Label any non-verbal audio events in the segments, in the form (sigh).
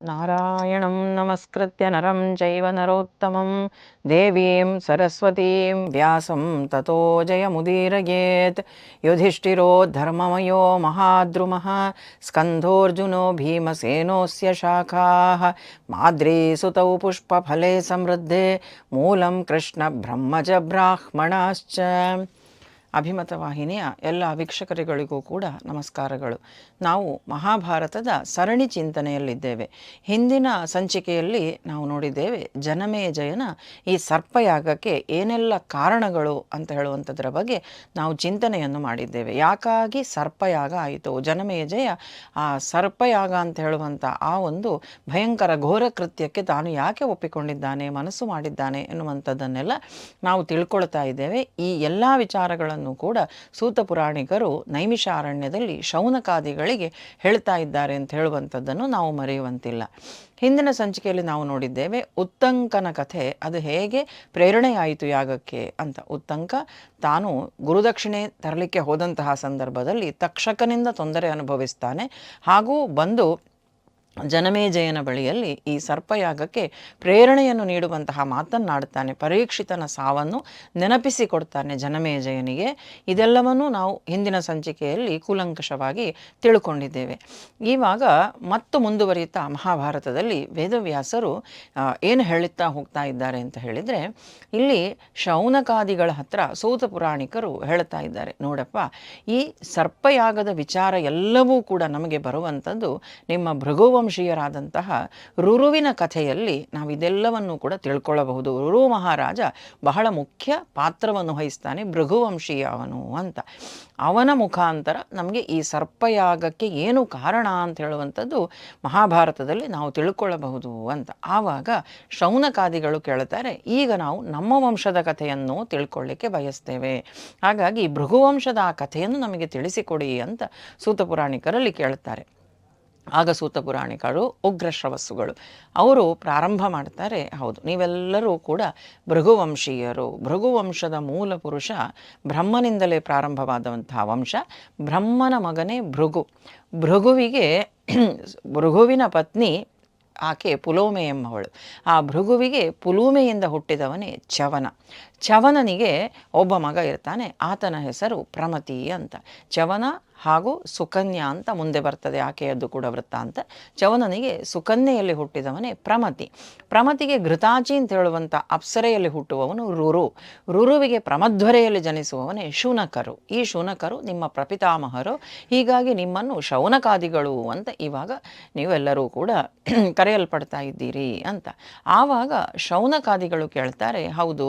నారాయణం నమస్కృత్య నరం చైవ నరోత్తమం దేవీం సరస్వతీం వ్యాసం తతో జయముదీరయేత్ యుధిష్ఠిరో ధర్మమయో మహాద్రుమః స్కంధోర్జునో భీమసేనోస్య శాఖాః మాద్రీసుతౌ పుష్పఫలే సమృద్ధే మూలం కృష్ణ బ్రహ్మజ బ్రాహ్మణాశ్చ ಅಭಿಮತ ವಾಹಿನಿಯ ಎಲ್ಲ ವೀಕ್ಷಕರುಗಳಿಗೂ ಕೂಡ ನಮಸ್ಕಾರಗಳು. ನಾವು ಮಹಾಭಾರತದ ಸರಣಿ ಚಿಂತನೆಯಲ್ಲಿದ್ದೇವೆ. ಹಿಂದಿನ ಸಂಚಿಕೆಯಲ್ಲಿ ನಾವು ನೋಡಿದ್ದೇವೆ, ಜನಮೇಜಯನ ಈ ಸರ್ಪಯಾಗಕ್ಕೆ ಏನೆಲ್ಲ ಕಾರಣಗಳು ಅಂತ ಹೇಳುವಂಥದ್ರ ಬಗ್ಗೆ ನಾವು ಚಿಂತನೆಯನ್ನು ಮಾಡಿದ್ದೇವೆ. ಯಾಕಾಗಿ ಸರ್ಪಯಾಗ ಆಯಿತು? ಜನಮೇಜಯ ಆ ಸರ್ಪಯಾಗ ಅಂತ ಹೇಳುವಂಥ ಆ ಒಂದು ಭಯಂಕರ ಘೋರ ಕೃತ್ಯಕ್ಕೆ ತಾನು ಯಾಕೆ ಒಪ್ಪಿಕೊಂಡಿದ್ದಾನೆ, ಮನಸ್ಸು ಮಾಡಿದ್ದಾನೆ ಎನ್ನುವಂಥದ್ದನ್ನೆಲ್ಲ ನಾವು ತಿಳ್ಕೊಳ್ತಾ ಇದ್ದೇವೆ. ಈ ಎಲ್ಲ ವಿಚಾರಗಳನ್ನು ಕೂಡ ಸೂತ ಪುರಾಣಿಕರು ನೈಮಿಷಾರಣ್ಯದಲ್ಲಿ ಶೌನಕಾದಿಗಳಿಗೆ ಹೇಳ್ತಾ ಇದ್ದಾರೆ ಅಂತ ಹೇಳುವಂಥದ್ದನ್ನು ನಾವು ಮರೆಯುವಂತಿಲ್ಲ. ಹಿಂದಿನ ಸಂಚಿಕೆಯಲ್ಲಿ ನಾವು ನೋಡಿದ್ದೇವೆ, ಉತ್ತಂಕನ ಕಥೆ ಅದು ಹೇಗೆ ಪ್ರೇರಣೆಯಾಯಿತು ಯಾಗಕ್ಕೆ ಅಂತ. ಉತ್ತಂಕ ತಾನು ಗುರುದಕ್ಷಿಣೆ ತರಲಿಕ್ಕೆ ಹೋದಂತಹ ಸಂದರ್ಭದಲ್ಲಿ ತಕ್ಷಕನಿಂದ ತೊಂದರೆ ಅನುಭವಿಸ್ತಾನೆ ಹಾಗೂ ಬಂದು ಜನಮೇಜಯನ ಬಳಿಯಲ್ಲಿ ಈ ಸರ್ಪಯಾಗಕ್ಕೆ ಪ್ರೇರಣೆಯನ್ನು ನೀಡುವಂತಹ ಮಾತನ್ನಾಡುತ್ತಾನೆ, ಪರೀಕ್ಷಿತನ ಸಾವನ್ನು ನೆನಪಿಸಿಕೊಡ್ತಾನೆ ಜನಮೇಜಯನಿಗೆ. ಇದೆಲ್ಲವನ್ನೂ ನಾವು ಹಿಂದಿನ ಸಂಚಿಕೆಯಲ್ಲಿ ಕೂಲಂಕಷವಾಗಿ ತಿಳ್ಕೊಂಡಿದ್ದೇವೆ. ಇವಾಗ ಮತ್ತು ಮುಂದುವರಿಯುತ್ತಾ ಮಹಾಭಾರತದಲ್ಲಿ ವೇದವ್ಯಾಸರು ಏನು ಹೇಳುತ್ತಾ ಹೋಗ್ತಾ ಇದ್ದಾರೆ ಅಂತ ಹೇಳಿದರೆ, ಇಲ್ಲಿ ಶೌನಕಾದಿಗಳ ಹತ್ರ ಸೂತ ಪುರಾಣಿಕರು ಹೇಳ್ತಾ ಇದ್ದಾರೆ. ನೋಡಪ್ಪ, ಈ ಸರ್ಪಯಾಗದ ವಿಚಾರ ಎಲ್ಲವೂ ಕೂಡ ನಮಗೆ ಬರುವಂಥದ್ದು ನಿಮ್ಮ ಭೃಗುವಂಶೀಯರಾದಂತಹ ರುರುವಿನ ಕಥೆಯಲ್ಲಿ ನಾವು ಇದೆಲ್ಲವನ್ನು ಕೂಡ ತಿಳ್ಕೊಳ್ಳಬಹುದು. ರುರು ಮಹಾರಾಜ ಬಹಳ ಮುಖ್ಯ ಪಾತ್ರವನ್ನು ವಹಿಸ್ತಾನೆ ಭೃಗುವಂಶೀಯ ಅವನು ಅಂತ. ಅವನ ಮುಖಾಂತರ ನಮಗೆ ಈ ಸರ್ಪಯಾಗಕ್ಕೆ ಏನು ಕಾರಣ ಅಂತ ಹೇಳುವಂಥದ್ದು ಮಹಾಭಾರತದಲ್ಲಿ ನಾವು ತಿಳ್ಕೊಳ್ಳಬಹುದು ಅಂತ. ಆವಾಗ ಶೌನಕಾದಿಗಳು ಕೇಳ್ತಾರೆ, ಈಗ ನಾವು ನಮ್ಮ ವಂಶದ ಕಥೆಯನ್ನು ತಿಳ್ಕೊಳ್ಳಿಕ್ಕೆ ಬಯಸ್ತೇವೆ. ಹಾಗಾಗಿ ಭೃಗುವಂಶದ ಆ ಕಥೆಯನ್ನು ನಮಗೆ ತಿಳಿಸಿಕೊಡಿ ಅಂತ ಸೂತ ಪುರಾಣಿಕರಲ್ಲಿ ಕೇಳ್ತಾರೆ. ಆಗ ಸೂತ ಪುರಾಣಿಕರು ಉಗ್ರ ಶ್ರವಸ್ಸುಗಳು ಅವರು ಪ್ರಾರಂಭ ಮಾಡ್ತಾರೆ, ಹೌದು. ನೀವೆಲ್ಲರೂ ಕೂಡ ಭೃಗುವಂಶೀಯರು. ಭೃಗುವಂಶದ ಮೂಲ ಪುರುಷ ಬ್ರಹ್ಮನಿಂದಲೇ ಪ್ರಾರಂಭವಾದಂತಹ ವಂಶ. ಬ್ರಹ್ಮನ ಮಗನೇ ಭೃಗು. ಭೃಗುವಿಗೆ (clears throat) ಭೃಗುವಿನ ಪತ್ನಿ ಆಕೆ ಪುಲೋಮೆ ಎಂಬವಳು. ಆ ಭೃಗುವಿಗೆ ಪುಲೂಮೆಯಿಂದ ಹುಟ್ಟಿದವನೇ ಚವನ ಚವನನಿಗೆ ಒಬ್ಬ ಮಗ ಇರ್ತಾನೆ, ಆತನ ಹೆಸರು ಪ್ರಮತಿ ಅಂತ. ಚವನ ಹಾಗೂ ಸುಕನ್ಯಾ ಅಂತ ಮುಂದೆ ಬರ್ತದೆ, ಆಕೆಯದ್ದು ಕೂಡ ವೃತ್ತ ಅಂತ. ಚವನನಿಗೆ ಸುಕನ್ಯೆಯಲ್ಲಿ ಹುಟ್ಟಿದವನೇ ಪ್ರಮತಿ. ಪ್ರಮತಿಗೆ ಘೃತಾಚಿ ಅಂತ ಹೇಳುವಂಥ ಅಪ್ಸರೆಯಲ್ಲಿ ಹುಟ್ಟುವವನು ರುರು. ರುರುವಿಗೆ ಪ್ರಮಧ್ವರೆಯಲ್ಲಿ ಜನಿಸುವವನೇ ಶುನಕರು. ಈ ಶುನಕರು ನಿಮ್ಮ ಪ್ರಪಿತಾಮಹರು. ಹೀಗಾಗಿ ನಿಮ್ಮನ್ನು ಶೌನಕಾದಿಗಳು ಅಂತ ಇವಾಗ ನೀವೆಲ್ಲರೂ ಕೂಡ (clears throat) ಕರೆಯಲ್ಪಡ್ತಾ ಇದ್ದೀರಿ ಅಂತ. ಆವಾಗ ಶೌನಕಾದಿಗಳು ಕೇಳ್ತಾರೆ, ಹೌದು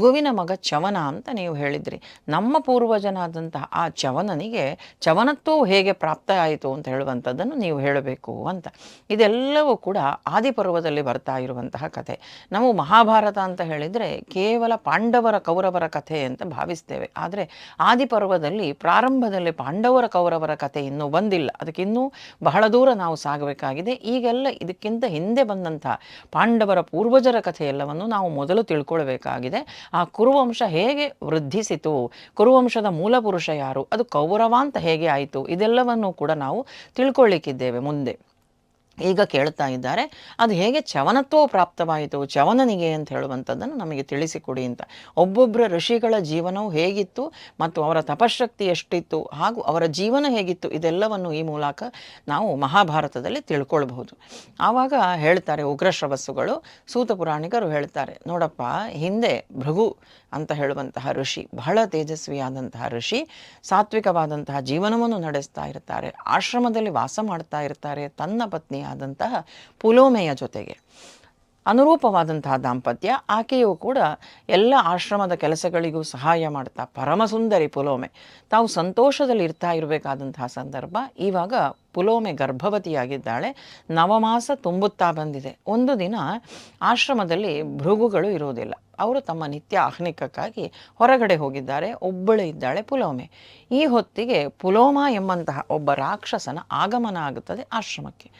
ಭೃಗುವಿನ ಮಗ ಚವನ ಅಂತ ನೀವು ಹೇಳಿದ್ರಿ. ನಮ್ಮ ಪೂರ್ವಜನಾದಂತಹ ಆ ಚವನನಿಗೆ ಚವನತ್ವವು ಹೇಗೆ ಪ್ರಾಪ್ತ ಆಯಿತು ಅಂತ ಹೇಳುವಂಥದ್ದನ್ನು ನೀವು ಹೇಳಬೇಕು ಅಂತ. ಇದೆಲ್ಲವೂ ಕೂಡ ಆದಿಪರ್ವದಲ್ಲಿ ಬರ್ತಾ ಇರುವಂತಹ ಕಥೆ. ನಾವು ಮಹಾಭಾರತ ಅಂತ ಹೇಳಿದರೆ ಕೇವಲ ಪಾಂಡವರ ಕೌರವರ ಕಥೆ ಅಂತ ಭಾವಿಸ್ತೇವೆ. ಆದರೆ ಆದಿಪರ್ವದಲ್ಲಿ ಪ್ರಾರಂಭದಲ್ಲಿ ಪಾಂಡವರ ಕೌರವರ ಕಥೆ ಇನ್ನೂ ಬಂದಿಲ್ಲ. ಅದಕ್ಕೆ ಇನ್ನೂ ಬಹಳ ದೂರ ನಾವು ಸಾಗಬೇಕಾಗಿದೆ. ಈಗೆಲ್ಲ ಇದಕ್ಕಿಂತ ಹಿಂದೆ ಬಂದಂತಹ ಪಾಂಡವರ ಪೂರ್ವಜರ ಕಥೆ ಎಲ್ಲವನ್ನು ನಾವು ಮೊದಲು ತಿಳ್ಕೊಳ್ಬೇಕಾಗಿದೆ. ಆ ಕುರುವಂಶ ಹೇಗೆ ವೃದ್ಧಿಸಿತು, ಕುರುವಂಶದ ಮೂಲ ಪುರುಷ ಯಾರು, ಅದು ಕೌರವ ಅಂತ ಹೇಗೆ ಆಯಿತು, ಇದೆಲ್ಲವನ್ನು ಕೂಡ ನಾವು ತಿಳ್ಕೊಳ್ಳಿಕ್ಕಿದ್ದೇವೆ ಮುಂದೆ. ಈಗ ಕೇಳ್ತಾ ಇದ್ದಾರೆ, ಅದು ಹೇಗೆ ಚವನತ್ವ ಪ್ರಾಪ್ತವಾಯಿತು ಚವನನಿಗೆ ಅಂತ ಹೇಳುವಂಥದ್ದನ್ನು ನಮಗೆ ತಿಳಿಸಿಕೊಡಿ ಅಂತ. ಒಬ್ಬೊಬ್ಬರ ಋಷಿಗಳ ಜೀವನವು ಹೇಗಿತ್ತು ಮತ್ತು ಅವರ ತಪಶಕ್ತಿ ಎಷ್ಟಿತ್ತು, ಹಾಗೂ ಅವರ ಜೀವನ ಹೇಗಿತ್ತು, ಇದೆಲ್ಲವನ್ನು ಈ ಮೂಲಕ ನಾವು ಮಹಾಭಾರತದಲ್ಲಿ ತಿಳ್ಕೊಳ್ಬಹುದು. ಆವಾಗ ಹೇಳ್ತಾರೆ ಉಗ್ರಶ್ರವಸ್ಸುಗಳು ಸೂತ ಪುರಾಣಿಕರು ಹೇಳ್ತಾರೆ, ನೋಡಪ್ಪ, ಹಿಂದೆ ಭೃಗು ಅಂತ ಹೇಳುವಂತಹ ಋಷಿ, ಬಹಳ ತೇಜಸ್ವಿಯಾದಂತಹ ಋಷಿ, ಸಾತ್ವಿಕವಾದಂತಹ ಜೀವನವನ್ನು ನಡೆಸ್ತಾ ಇರ್ತಾರೆ, ಆಶ್ರಮದಲ್ಲಿ ವಾಸ ಮಾಡ್ತಾ ಇರ್ತಾರೆ, ತನ್ನ ಪತ್ನಿಯಾದಂತಹ ಪುಲೋಮೆಯ ಜೊತೆಗೆ. ಅನುರೂಪವಾದಂತಹ ದಾಂಪತ್ಯ, ಆಕೆಯೂ ಕೂಡ ಎಲ್ಲ ಆಶ್ರಮದ ಕೆಲಸಗಳಿಗೂ ಸಹಾಯ ಮಾಡ್ತಾ, ಪರಮಸುಂದರಿ ಪುಲೋಮೆ. ತಾವು ಸಂತೋಷದಲ್ಲಿ ಇರ್ತಾ ಇರಬೇಕಾದಂತಹ ಸಂದರ್ಭ ಇವಾಗ ಪುಲೋಮೆ ಗರ್ಭವತಿಯಾಗಿದ್ದಾಳೆ. ನವಮಾಸ ತುಂಬುತ್ತಾ ಬಂದಿದೆ. ಒಂದು ದಿನ ಆಶ್ರಮದಲ್ಲಿ ಭೃಗುಗಳು ಇರುವುದಿಲ್ಲ ಅವರು ತಮ್ಮ ನಿತ್ಯ ಆಹ್ನಿಕಕ್ಕಾಗಿ ಹೊರಗಡೆ ಹೋಗಿದ್ದಾರೆ. ಒಬ್ಬಳು ಇದ್ದಾಳೆ ಪುಲೋಮೆ. ಈ ಹೊತ್ತಿಗೆ ಪುಲೋಮ ಎಂಬಂತಹ ಒಬ್ಬ ರಾಕ್ಷಸನ ಆಗಮನ ಆಗುತ್ತದೆ ಆಶ್ರಮಕ್ಕೆ.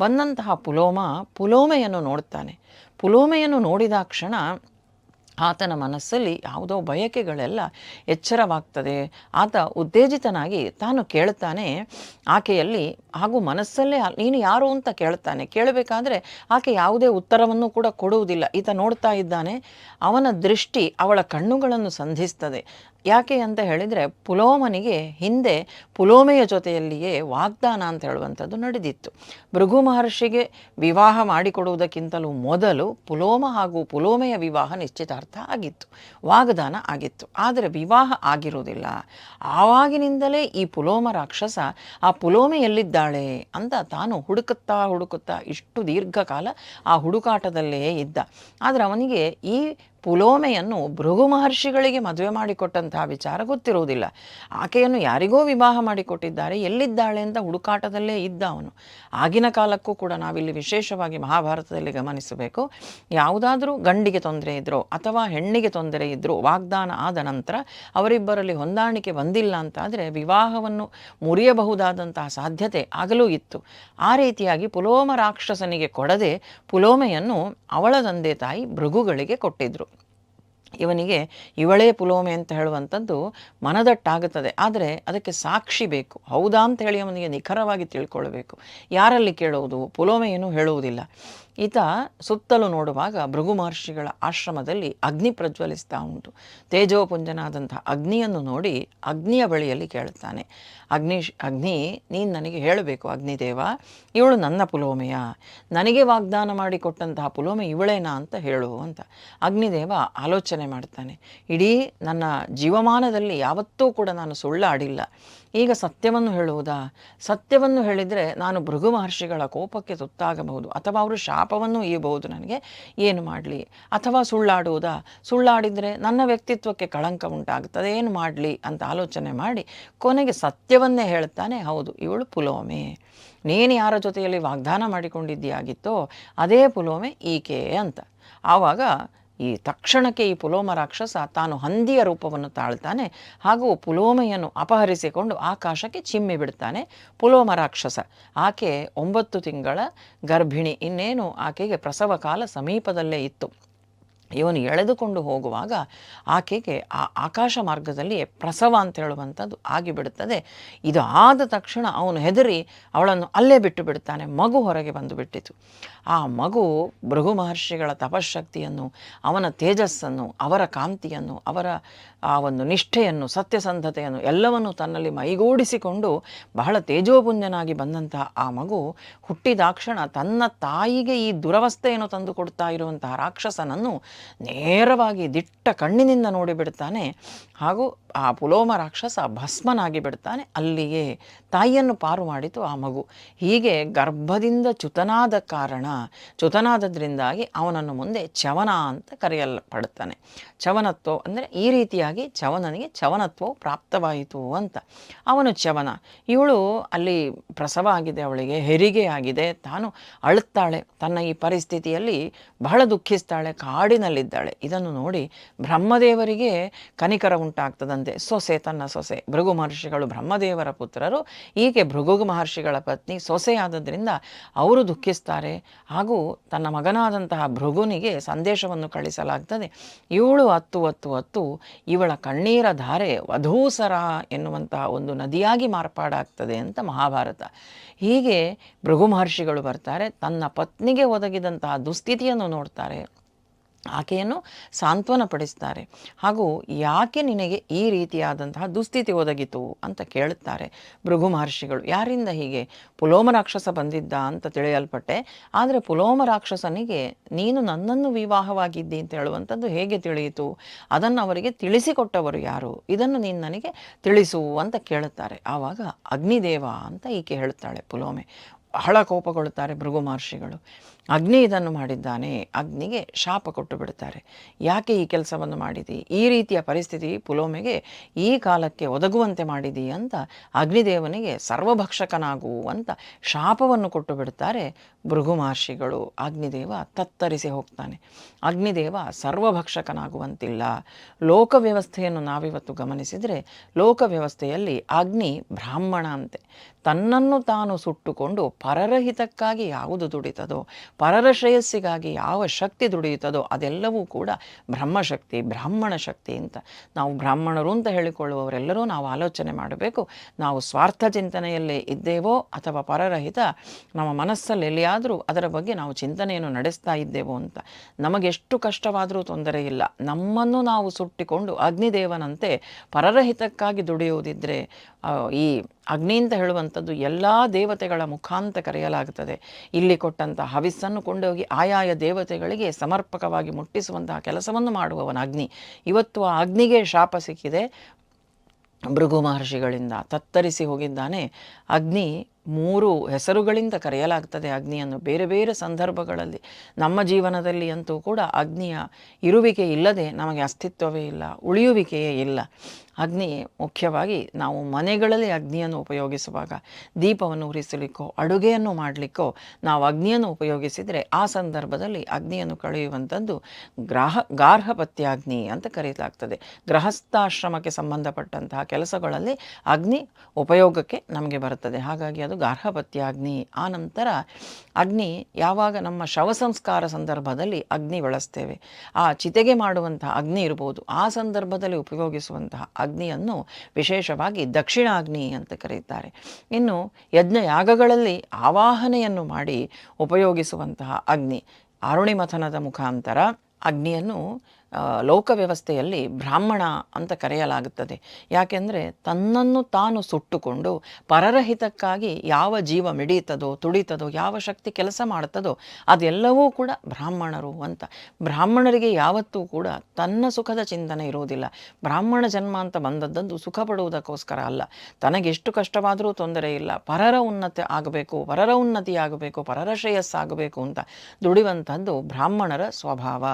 ಬಂದಂತಹ ಪುಲೋಮ ಪುಲೋಮೆಯನ್ನು ನೋಡ್ತಾನೆ. ಪುಲೋಮೆಯನ್ನು ನೋಡಿದ ಕ್ಷಣ ಆತನ ಮನಸ್ಸಲ್ಲಿ ಯಾವುದೋ ಬಯಕೆಗಳೆಲ್ಲ ಎಚ್ಚರವಾಗ್ತದೆ. ಆತ ಉತ್ತೇಜಿತನಾಗಿ ತಾನು ಕೇಳ್ತಾನೆ ಆಕೆಯಲ್ಲಿ ಹಾಗೂ ಮನಸ್ಸಲ್ಲೇ ನೀನು ಯಾರು ಅಂತ ಕೇಳ್ತಾನೆ ಕೇಳಬೇಕಾದ್ರೆ ಆಕೆ ಯಾವುದೇ ಉತ್ತರವನ್ನು ಕೂಡ ಕೊಡುವುದಿಲ್ಲ. ಈತ ನೋಡ್ತಾ ಇದ್ದಾನೆ, ಅವನ ದೃಷ್ಟಿ ಅವಳ ಕಣ್ಣುಗಳನ್ನು ಸಂಧಿಸ್ತದೆ. ಯಾಕೆ ಅಂತ ಹೇಳಿದರೆ ಪುಲೋಮನಿಗೆ ಹಿಂದೆ ಪುಲೋಮೆಯ ಜೊತೆಯಲ್ಲಿಯೇ ವಾಗ್ದಾನ ಅಂತ ಹೇಳುವಂಥದ್ದು ನಡೆದಿತ್ತು. ಭೃಗು ಮಹರ್ಷಿಗೆ ವಿವಾಹ ಮಾಡಿಕೊಡುವುದಕ್ಕಿಂತಲೂ ಮೊದಲು ಪುಲೋಮ ಹಾಗೂ ಪುಲೋಮೆಯ ವಿವಾಹ ನಿಶ್ಚಿತಾರ್ಥ ಆಗಿತ್ತು, ವಾಗ್ದಾನ ಆಗಿತ್ತು. ಆದರೆ ವಿವಾಹ ಆಗಿರುವುದಿಲ್ಲ. ಆವಾಗಿನಿಂದಲೇ ಈ ಪುಲೋಮ ರಾಕ್ಷಸ ಆ ಪುಲೋಮೆಯಲ್ಲಿದ್ದಾಳೆ ಅಂತ ತಾನು ಹುಡುಕುತ್ತಾ ಹುಡುಕುತ್ತಾ ಇಷ್ಟು ದೀರ್ಘಕಾಲ ಆ ಹುಡುಕಾಟದಲ್ಲೇ ಇದ್ದ. ಆದರೆ ಅವನಿಗೆ ಈ ಪುಲೋಮೆಯನ್ನು ಭೃಗು ಮಹರ್ಷಿಗಳಿಗೆ ಮದುವೆ ಮಾಡಿಕೊಟ್ಟಂತಹ ವಿಚಾರ ಗೊತ್ತಿರುವುದಿಲ್ಲ. ಆಕೆಯನ್ನು ಯಾರಿಗೋ ವಿವಾಹ ಮಾಡಿಕೊಟ್ಟಿದ್ದಾರೆ. ಎಲ್ಲಿದ್ದಾಳೆ ಅಂತ ಹುಡುಕಾಟದಲ್ಲೇ ಇದ್ದ ಅವನು. ಆಗಿನ ಕಾಲಕ್ಕೂ ಕೂಡ ನಾವಿಲ್ಲಿ ವಿಶೇಷವಾಗಿ ಮಹಾಭಾರತದಲ್ಲಿ ಗಮನಿಸಬೇಕು. ಯಾವುದಾದರೂ ಗಂಡಿಗೆ ತೊಂದರೆ ಇದ್ರೋ ಅಥವಾ ಹೆಣ್ಣಿಗೆ ತೊಂದರೆ ಇದ್ದರೂ ವಾಗ್ದಾನ ಆದ ನಂತರ ಅವರಿಬ್ಬರಲ್ಲಿ ಹೊಂದಾಣಿಕೆ ಬಂದಿಲ್ಲ ಅಂತಾದರೆ ವಿವಾಹವನ್ನು ಮುರಿಯಬಹುದಾದಂತಹ ಸಾಧ್ಯತೆ ಆಗಲೂ ಇತ್ತು. ಆ ರೀತಿಯಾಗಿ ಪುಲೋಮ ರಾಕ್ಷಸನಿಗೆ ಕೊಡದೆ ಪುಲೋಮೆಯನ್ನು ಅವಳ ತಂದೆ ತಾಯಿ ಭೃಗುಗಳಿಗೆ ಕೊಟ್ಟಿದ್ರು. ಇವನಿಗೆ ಇವಳೇ ಪುಲೋಮೆ ಅಂತ ಹೇಳುವಂಥದ್ದು ಮನದಟ್ಟಾಗುತ್ತದೆ. ಆದರೆ ಅದಕ್ಕೆ ಸಾಕ್ಷಿ ಬೇಕು. ಹೌದಾ ಅಂತ ಹೇಳಿ ಅವನಿಗೆ ನಿಖರವಾಗಿ ತಿಳ್ಕೊಳ್ಬೇಕು. ಯಾರಲ್ಲಿ ಕೇಳುವುದು ಪುಲೋಮೆ ಏನು ಹೇಳುವುದಿಲ್ಲ. ಈತ ಸುತ್ತಲೂ ನೋಡುವಾಗ ಭೃಗು ಮಹರ್ಷಿಗಳ ಆಶ್ರಮದಲ್ಲಿ ಅಗ್ನಿ ಪ್ರಜ್ವಲಿಸ್ತಾ ಉಂಟು. ತೇಜೋಪುಂಜನಾದಂಥ ಅಗ್ನಿಯನ್ನು ನೋಡಿ ಅಗ್ನಿಯ ಬಳಿಯಲ್ಲಿ ಕೇಳುತ್ತಾನೆ, ಅಗ್ನಿ ಅಗ್ನಿ, ನೀನು ನನಗೆ ಹೇಳಬೇಕು ಅಗ್ನಿದೇವ, ಇವಳು ನನ್ನ ಪುಲೋಮೆಯ, ನನಗೆ ವಾಗ್ದಾನ ಮಾಡಿಕೊಟ್ಟಂತಹ ಪುಲೋಮೆ ಇವಳೇನಾ ಅಂತ ಹೇಳು ಅಂತ. ಅಗ್ನಿದೇವ ಆಲೋಚನೆ ಮಾಡ್ತಾನೆ, ಇಡೀ ನನ್ನ ಜೀವಮಾನದಲ್ಲಿ ಯಾವತ್ತೂ ಕೂಡ ನಾನು ಸುಳ್ಳಾಡಿಲ್ಲ. ಈಗ ಸತ್ಯವನ್ನು ಹೇಳುವುದಾ? ಸತ್ಯವನ್ನು ಹೇಳಿದರೆ ನಾನು ಭೃಗು ಮಹರ್ಷಿಗಳ ಕೋಪಕ್ಕೆ ತುತ್ತಾಗಬಹುದು. ಅಥವಾ ಅವರು ಶಾಪವನ್ನು ಈಯಬಹುದು ನನಗೆ. ಏನು ಮಾಡಲಿ? ಅಥವಾ ಸುಳ್ಳಾಡುವುದಾ? ಸುಳ್ಳಾಡಿದರೆ ನನ್ನ ವ್ಯಕ್ತಿತ್ವಕ್ಕೆ ಕಳಂಕ ಉಂಟಾಗುತ್ತದೆ. ಏನು ಮಾಡಲಿ? ಅಂತ ಆಲೋಚನೆ ಮಾಡಿ ಕೊನೆಗೆ ಸತ್ಯವನ್ನೇ ಹೇಳ್ತಾನೆ ಹೌದು, ಇವಳು ಪುಲೋಮೆ. ನೀನು ಯಾರ ಜೊತೆಯಲ್ಲಿ ವಾಗ್ದಾನ ಮಾಡಿಕೊಂಡಿದ್ದೀಯಾಗಿತ್ತೋ, ಅದೇ ಪುಲೋಮೆ ಈಕೆ ಅಂತ. ಆವಾಗ ಈ ತಕ್ಷಣಕ್ಕೆ ಈ ಪುಲೋಮ ರಾಕ್ಷಸ ತಾನು ಹಂದಿಯ ರೂಪವನ್ನು ತಾಳ್ತಾನೆ ಹಾಗೂ ಪುಲೋಮೆಯನ್ನು ಅಪಹರಿಸಿಕೊಂಡು ಆಕಾಶಕ್ಕೆ ಚಿಮ್ಮಿ ಬಿಡ್ತಾನೆ ಪುಲೋಮ ರಾಕ್ಷಸ. ಆಕೆ ಒಂಬತ್ತು ತಿಂಗಳ ಗರ್ಭಿಣಿ. ಇನ್ನೇನು ಆಕೆಗೆ ಪ್ರಸವ ಕಾಲ ಸಮೀಪದಲ್ಲೇ ಇತ್ತು. ಇವನು ಎಳೆದುಕೊಂಡು ಹೋಗುವಾಗ ಆಕೆಗೆ ಆ ಆಕಾಶ ಮಾರ್ಗದಲ್ಲಿ ಪ್ರಸವ ಅಂತ ಹೇಳುವಂಥದ್ದು ಆಗಿಬಿಡುತ್ತದೆ. ಇದು ಆದ ತಕ್ಷಣ ಅವನು ಹೆದರಿ ಅವಳನ್ನು ಅಲ್ಲೇ ಬಿಟ್ಟು ಬಿಡುತ್ತಾನೆ ಮಗು ಹೊರಗೆ ಬಂದು ಬಿಟ್ಟಿತು. ಆ ಮಗು ಭೃಗು ಮಹರ್ಷಿಗಳ ತಪಶಕ್ತಿಯನ್ನು ಅವನ ತೇಜಸ್ಸನ್ನು, ಅವರ ಕಾಂತಿಯನ್ನು, ಅವರ ಆ ಒಂದು ನಿಷ್ಠೆಯನ್ನು, ಸತ್ಯಸಂಧತೆಯನ್ನು ಎಲ್ಲವನ್ನು ತನ್ನಲ್ಲಿ ಮೈಗೂಡಿಸಿಕೊಂಡು ಬಹಳ ತೇಜೋಪುಂಜನಾಗಿ ಬಂದಂತಹ ಆ ಮಗು ಹುಟ್ಟಿದಾಕ್ಷಣ ತನ್ನ ತಾಯಿಗೆ ಈ ದುರವಸ್ಥೆಯನ್ನು ತಂದುಕೊಡ್ತಾ ಇರುವಂತಹ ರಾಕ್ಷಸನನ್ನು ನೇರವಾಗಿ ದಿಟ್ಟ ಕಣ್ಣಿನಿಂದ ನೋಡಿಬಿಡ್ತಾನೆ ಹಾಗೂ ಆ ಪುಲೋಮ ರಾಕ್ಷಸ ಭಸ್ಮನಾಗಿ ಬಿಡ್ತಾನೆ. ಅಲ್ಲಿಯೇ ತಾಯಿಯನ್ನು ಪಾರು ಮಾಡಿತು ಆ ಮಗು. ಹೀಗೆ ಗರ್ಭದಿಂದ ಚ್ಯುತನಾದ ಕಾರಣ, ಚ್ಯುತನಾದದ್ರಿಂದಾಗಿ ಅವನನ್ನು ಮುಂದೆ ಚವನ ಅಂತ ಕರೆಯಲ್ಪಡುತ್ತಾನೆ ಚವನತ್ವ ಅಂದರೆ ಈ ರೀತಿಯಾಗಿ ಚವನನಿಗೆ ಚವನತ್ವವು ಪ್ರಾಪ್ತವಾಯಿತು ಅಂತ. ಅವನು ಚವನ ಇವಳು ಅಲ್ಲಿ ಪ್ರಸವ ಆಗಿದೆ, ಅವಳಿಗೆ ಹೆರಿಗೆ ಆಗಿದೆ. ತಾನು ಅಳುತ್ತಾಳೆ. ತನ್ನ ಈ ಪರಿಸ್ಥಿತಿಯಲ್ಲಿ ಬಹಳ ದುಃಖಿಸ್ತಾಳೆ. ಕಾಡಿನಲ್ಲಿದ್ದಾಳೆ ಇದನ್ನು ನೋಡಿ ಬ್ರಹ್ಮದೇವರಿಗೆ ಕನಿಕರ ಉಂಟಾಗ್ತದಂತೆ. ಸೊಸೆ ತನ್ನ ಸೊಸೆ. ಭೃಗು ಮಹರ್ಷಿಗಳು ಬ್ರಹ್ಮದೇವರ ಪುತ್ರರು ಈಕೆ ಭೃಗು ಮಹರ್ಷಿಗಳ ಪತ್ನಿ ಸೊಸೆಯಾದದ್ರಿಂದ ಅವರು ದುಃಖಿಸ್ತಾರೆ. ಹಾಗೂ ತನ್ನ ಮಗನಾದಂತಹ ಭೃಗುನಿಗೆ ಸಂದೇಶವನ್ನು ಕಳಿಸಲಾಗ್ತದೆ. ಇವಳು ಹತ್ತು ಹತ್ತು ಹತ್ತು ಇವಳ ಕಣ್ಣೀರ ಧಾರೆ ವಧೂಸರ ಎನ್ನುವಂತಹ ಒಂದು ನದಿಯಾಗಿ ಮಾರ್ಪಾಡಾಗ್ತದೆ ಅಂತ ಮಹಾಭಾರತ. ಹೀಗೆ ಭೃಗು ಮಹರ್ಷಿಗಳು ಬರ್ತಾರೆ. ತನ್ನ ಪತ್ನಿಗೆ ಒದಗಿದಂತಹ ದುಸ್ಥಿತಿಯನ್ನು ನೋಡ್ತಾರೆ. ಆಕೆಯನ್ನು ಸಾಂತ್ವನ ಪಡಿಸ್ತಾರೆ. ಹಾಗೂ ಯಾಕೆ ನಿನಗೆ ಈ ರೀತಿಯಾದಂತಹ ದುಸ್ಥಿತಿ ಒದಗಿತು ಅಂತ ಕೇಳುತ್ತಾರೆ ಭೃಗು ಮಹರ್ಷಿಗಳು. ಯಾರಿಂದ ಹೀಗೆ ಪುಲೋಮ ರಾಕ್ಷಸ ಬಂದಿದ್ದ ಅಂತ ತಿಳಿಯಲ್ಪಟ್ಟೆ. ಆದರೆ ಪುಲೋಮ ರಾಕ್ಷಸನಿಗೆ ನೀನು ನನ್ನನ್ನು ವಿವಾಹವಾಗಿದ್ದಿ ಅಂತ ಹೇಳುವಂಥದ್ದು ಹೇಗೆ ತಿಳಿಯಿತು? ಅದನ್ನು ಅವರಿಗೆ ತಿಳಿಸಿಕೊಟ್ಟವರು ಯಾರು? ಇದನ್ನು ನೀನು ನನಗೆ ತಿಳಿಸು ಅಂತ ಕೇಳುತ್ತಾರೆ. ಆವಾಗ ಅಗ್ನಿದೇವ ಅಂತ ಈಕೆ ಹೇಳುತ್ತಾಳೆ ಪುಲೋಮೆ. ಬಹಳ ಕೋಪಗೊಳ್ಳುತ್ತಾರೆ ಭೃಗು ಮಹರ್ಷಿಗಳು. ಅಗ್ನಿ ಇದನ್ನು ಮಾಡಿದ್ದಾನೆ. ಅಗ್ನಿಗೆ ಶಾಪ ಕೊಟ್ಟು ಬಿಡುತ್ತಾರೆ. ಯಾಕೆ ಈ ಕೆಲಸವನ್ನು ಮಾಡಿದಿ? ಈ ರೀತಿಯ ಪರಿಸ್ಥಿತಿ ಪುಲೋಮೆಗೆ ಈ ಕಾಲಕ್ಕೆ ಒದಗುವಂತೆ ಮಾಡಿದಿ ಅಂತ ಅಗ್ನಿದೇವನಿಗೆ ಸರ್ವಭಕ್ಷಕನಾಗು ಅಂತ ಶಾಪವನ್ನು ಕೊಟ್ಟು ಬಿಡುತ್ತಾರೆ ಭೃಗು ಮಹರ್ಷಿಗಳು. ಅಗ್ನಿದೇವ ತತ್ತರಿಸಿ ಹೋಗ್ತಾನೆ. ಅಗ್ನಿದೇವ ಸರ್ವಭಕ್ಷಕನಾಗುವಂತಿಲ್ಲ. ಲೋಕ ವ್ಯವಸ್ಥೆಯನ್ನು ನಾವಿವತ್ತು ಗಮನಿಸಿದರೆ ಲೋಕ ವ್ಯವಸ್ಥೆಯಲ್ಲಿ ಅಗ್ನಿ ಬ್ರಾಹ್ಮಣ ಅಂತೆ. ತನ್ನನ್ನು ತಾನು ಸುಟ್ಟುಕೊಂಡು ಪರರಹಿತಕ್ಕಾಗಿ ಯಾವುದು ದುಡಿತದೋ ಪರರ ಶ್ರೇಯಸ್ಸಿಗಾಗಿ ಯಾವ ಶಕ್ತಿ ದುಡಿಯುತ್ತದೋ ಅದೆಲ್ಲವೂ ಕೂಡ ಬ್ರಹ್ಮಶಕ್ತಿ, ಬ್ರಾಹ್ಮಣ ಶಕ್ತಿ ಅಂತ. ನಾವು ಬ್ರಾಹ್ಮಣರು ಅಂತ ಹೇಳಿಕೊಳ್ಳುವವರೆಲ್ಲರೂ ನಾವು ಆಲೋಚನೆ ಮಾಡಬೇಕು. ನಾವು ಸ್ವಾರ್ಥ ಚಿಂತನೆಯಲ್ಲಿ ಇದ್ದೇವೋ ಅಥವಾ ಪರರಹಿತ ನಮ್ಮ ಮನಸ್ಸಲ್ಲಿ ಎಲ್ಲಿಯಾದರೂ ಅದರ ಬಗ್ಗೆ ನಾವು ಚಿಂತನೆಯನ್ನು ನಡೆಸ್ತಾ ಇದ್ದೇವೋ ಅಂತ. ನಮಗೆಷ್ಟು ಕಷ್ಟವಾದರೂ ತೊಂದರೆ ಇಲ್ಲ. ನಮ್ಮನ್ನು ನಾವು ಸುಟ್ಟಿಕೊಂಡು ಅಗ್ನಿದೇವನಂತೆ ಪರರಹಿತಕ್ಕಾಗಿ ದುಡಿಯುವುದಿದ್ದರೆ ಈ ಅಗ್ನಿ ಅಂತ ಹೇಳುವಂಥದ್ದು ಎಲ್ಲ ದೇವತೆಗಳ ಮುಖಾಂತ ಕರೆಯಲಾಗುತ್ತದೆ. ಇಲ್ಲಿ ಕೊಟ್ಟಂಥ ಹವಿಸ್ಸನ್ನು ಕೊಂಡೋಗಿ ಆಯಾಯ ದೇವತೆಗಳಿಗೆ ಸಮರ್ಪಕವಾಗಿ ಮುಟ್ಟಿಸುವಂತಹ ಕೆಲಸವನ್ನು ಮಾಡುವವನ ಅಗ್ನಿ. ಇವತ್ತು ಆ ಅಗ್ನಿಗೆ ಶಾಪ ಸಿಕ್ಕಿದೆ. ಭೃಗು ಮಹರ್ಷಿಗಳಿಂದ ತತ್ತರಿಸಿ ಹೋಗಿದ್ದಾನೆ. ಅಗ್ನಿ ಮೂರು ಹೆಸರುಗಳಿಂದ ಕರೆಯಲಾಗ್ತದೆ ಅಗ್ನಿಯನ್ನು. ಬೇರೆ ಬೇರೆ ಸಂದರ್ಭಗಳಲ್ಲಿ ನಮ್ಮ ಜೀವನದಲ್ಲಿ ಅಂತೂ ಕೂಡ ಅಗ್ನಿಯ ಇರುವಿಕೆ ಇಲ್ಲದೆ ನಮಗೆ ಅಸ್ತಿತ್ವವೇ ಇಲ್ಲ, ಉಳಿಯುವಿಕೆಯೇ ಇಲ್ಲ. ಅಗ್ನಿ ಮುಖ್ಯವಾಗಿ ನಾವು ಮನೆಗಳಲ್ಲಿ ಅಗ್ನಿಯನ್ನು ಉಪಯೋಗಿಸುವಾಗ ದೀಪವನ್ನು ಉರಿಸಲಿಕ್ಕೋ, ಅಡುಗೆಯನ್ನು ಮಾಡಲಿಕ್ಕೋ, ನಾವು ಅಗ್ನಿಯನ್ನು ಉಪಯೋಗಿಸಿದರೆ ಆ ಸಂದರ್ಭದಲ್ಲಿ ಅಗ್ನಿಯನ್ನು ಕಳೆಯುವಂಥದ್ದು ಗ್ರಾಹ ಗಾರ್ಹಪತ್ಯಾಗ್ನಿ ಅಂತ ಕರೆಯಲಾಗ್ತದೆ. ಗೃಹಸ್ಥಾಶ್ರಮಕ್ಕೆ ಸಂಬಂಧಪಟ್ಟಂತಹ ಕೆಲಸಗಳಲ್ಲಿ ಅಗ್ನಿ ಉಪಯೋಗಕ್ಕೆ ನಮಗೆ ಬರುತ್ತದೆ. ಹಾಗಾಗಿ ಅದು ಗಾರ್ಹಪತ್ಯಾಗ್ನಿ ಆ ನಂತರ ಅಗ್ನಿ, ಯಾವಾಗ ನಮ್ಮ ಶವ ಸಂಸ್ಕಾರ ಸಂದರ್ಭದಲ್ಲಿ ಅಗ್ನಿ ಬಳಸ್ತೇವೆ. ಆ ಚಿತೆಗೆ ಮಾಡುವಂತಹ ಅಗ್ನಿ ಇರ್ಬೋದು, ಆ ಸಂದರ್ಭದಲ್ಲಿ ಉಪಯೋಗಿಸುವಂತಹ ಅಗ್ನಿಯನ್ನು ವಿಶೇಷವಾಗಿ ದಕ್ಷಿಣಾಗ್ನಿ ಅಂತ ಕರೆಯುತ್ತಾರೆ ಇನ್ನು ಯಜ್ಞ ಯಾಗಗಳಲ್ಲಿ ಆವಾಹನೆಯನ್ನು ಮಾಡಿ ಉಪಯೋಗಿಸುವಂತಹ ಅಗ್ನಿ ಆರುಣಿ ಮಥನದ ಮುಖಾಂತರ ಅಗ್ನಿಯನ್ನು ಲೋಕ ವ್ಯವಸ್ಥೆಯಲ್ಲಿ ಬ್ರಾಹ್ಮಣ ಅಂತ ಕರೆಯಲಾಗುತ್ತದೆ. ಯಾಕೆಂದರೆ ತನ್ನನ್ನು ತಾನು ಸುಟ್ಟುಕೊಂಡು ಪರರ ಹಿತಕ್ಕಾಗಿ ಯಾವ ಜೀವ ಮಿಡೀತದೋ, ತುಡಿತದೋ, ಯಾವ ಶಕ್ತಿ ಕೆಲಸ ಮಾಡುತ್ತದೋ ಅದೆಲ್ಲವೂ ಕೂಡ ಬ್ರಾಹ್ಮಣರು ಅಂತ. ಬ್ರಾಹ್ಮಣರಿಗೆ ಯಾವತ್ತೂ ಕೂಡ ತನ್ನ ಸುಖದ ಚಿಂತನೆ ಇರುವುದಿಲ್ಲ. ಬ್ರಾಹ್ಮಣ ಜನ್ಮ ಅಂತ ಬಂದದ್ದದ್ದು ಸುಖ ಪಡುವುದಕ್ಕೋಸ್ಕರ ಅಲ್ಲ. ತನಗೆಷ್ಟು ಕಷ್ಟವಾದರೂ ತೊಂದರೆ ಇಲ್ಲ. ಪರರ ಉನ್ನತಿ ಆಗಬೇಕು, ಪರರ ಉನ್ನತಿ ಆಗಬೇಕು, ಪರರ ಶ್ರೇಯಸ್ಸಾಗಬೇಕು ಅಂತ ದುಡಿವಂಥದ್ದು ಬ್ರಾಹ್ಮಣರ ಸ್ವಭಾವ.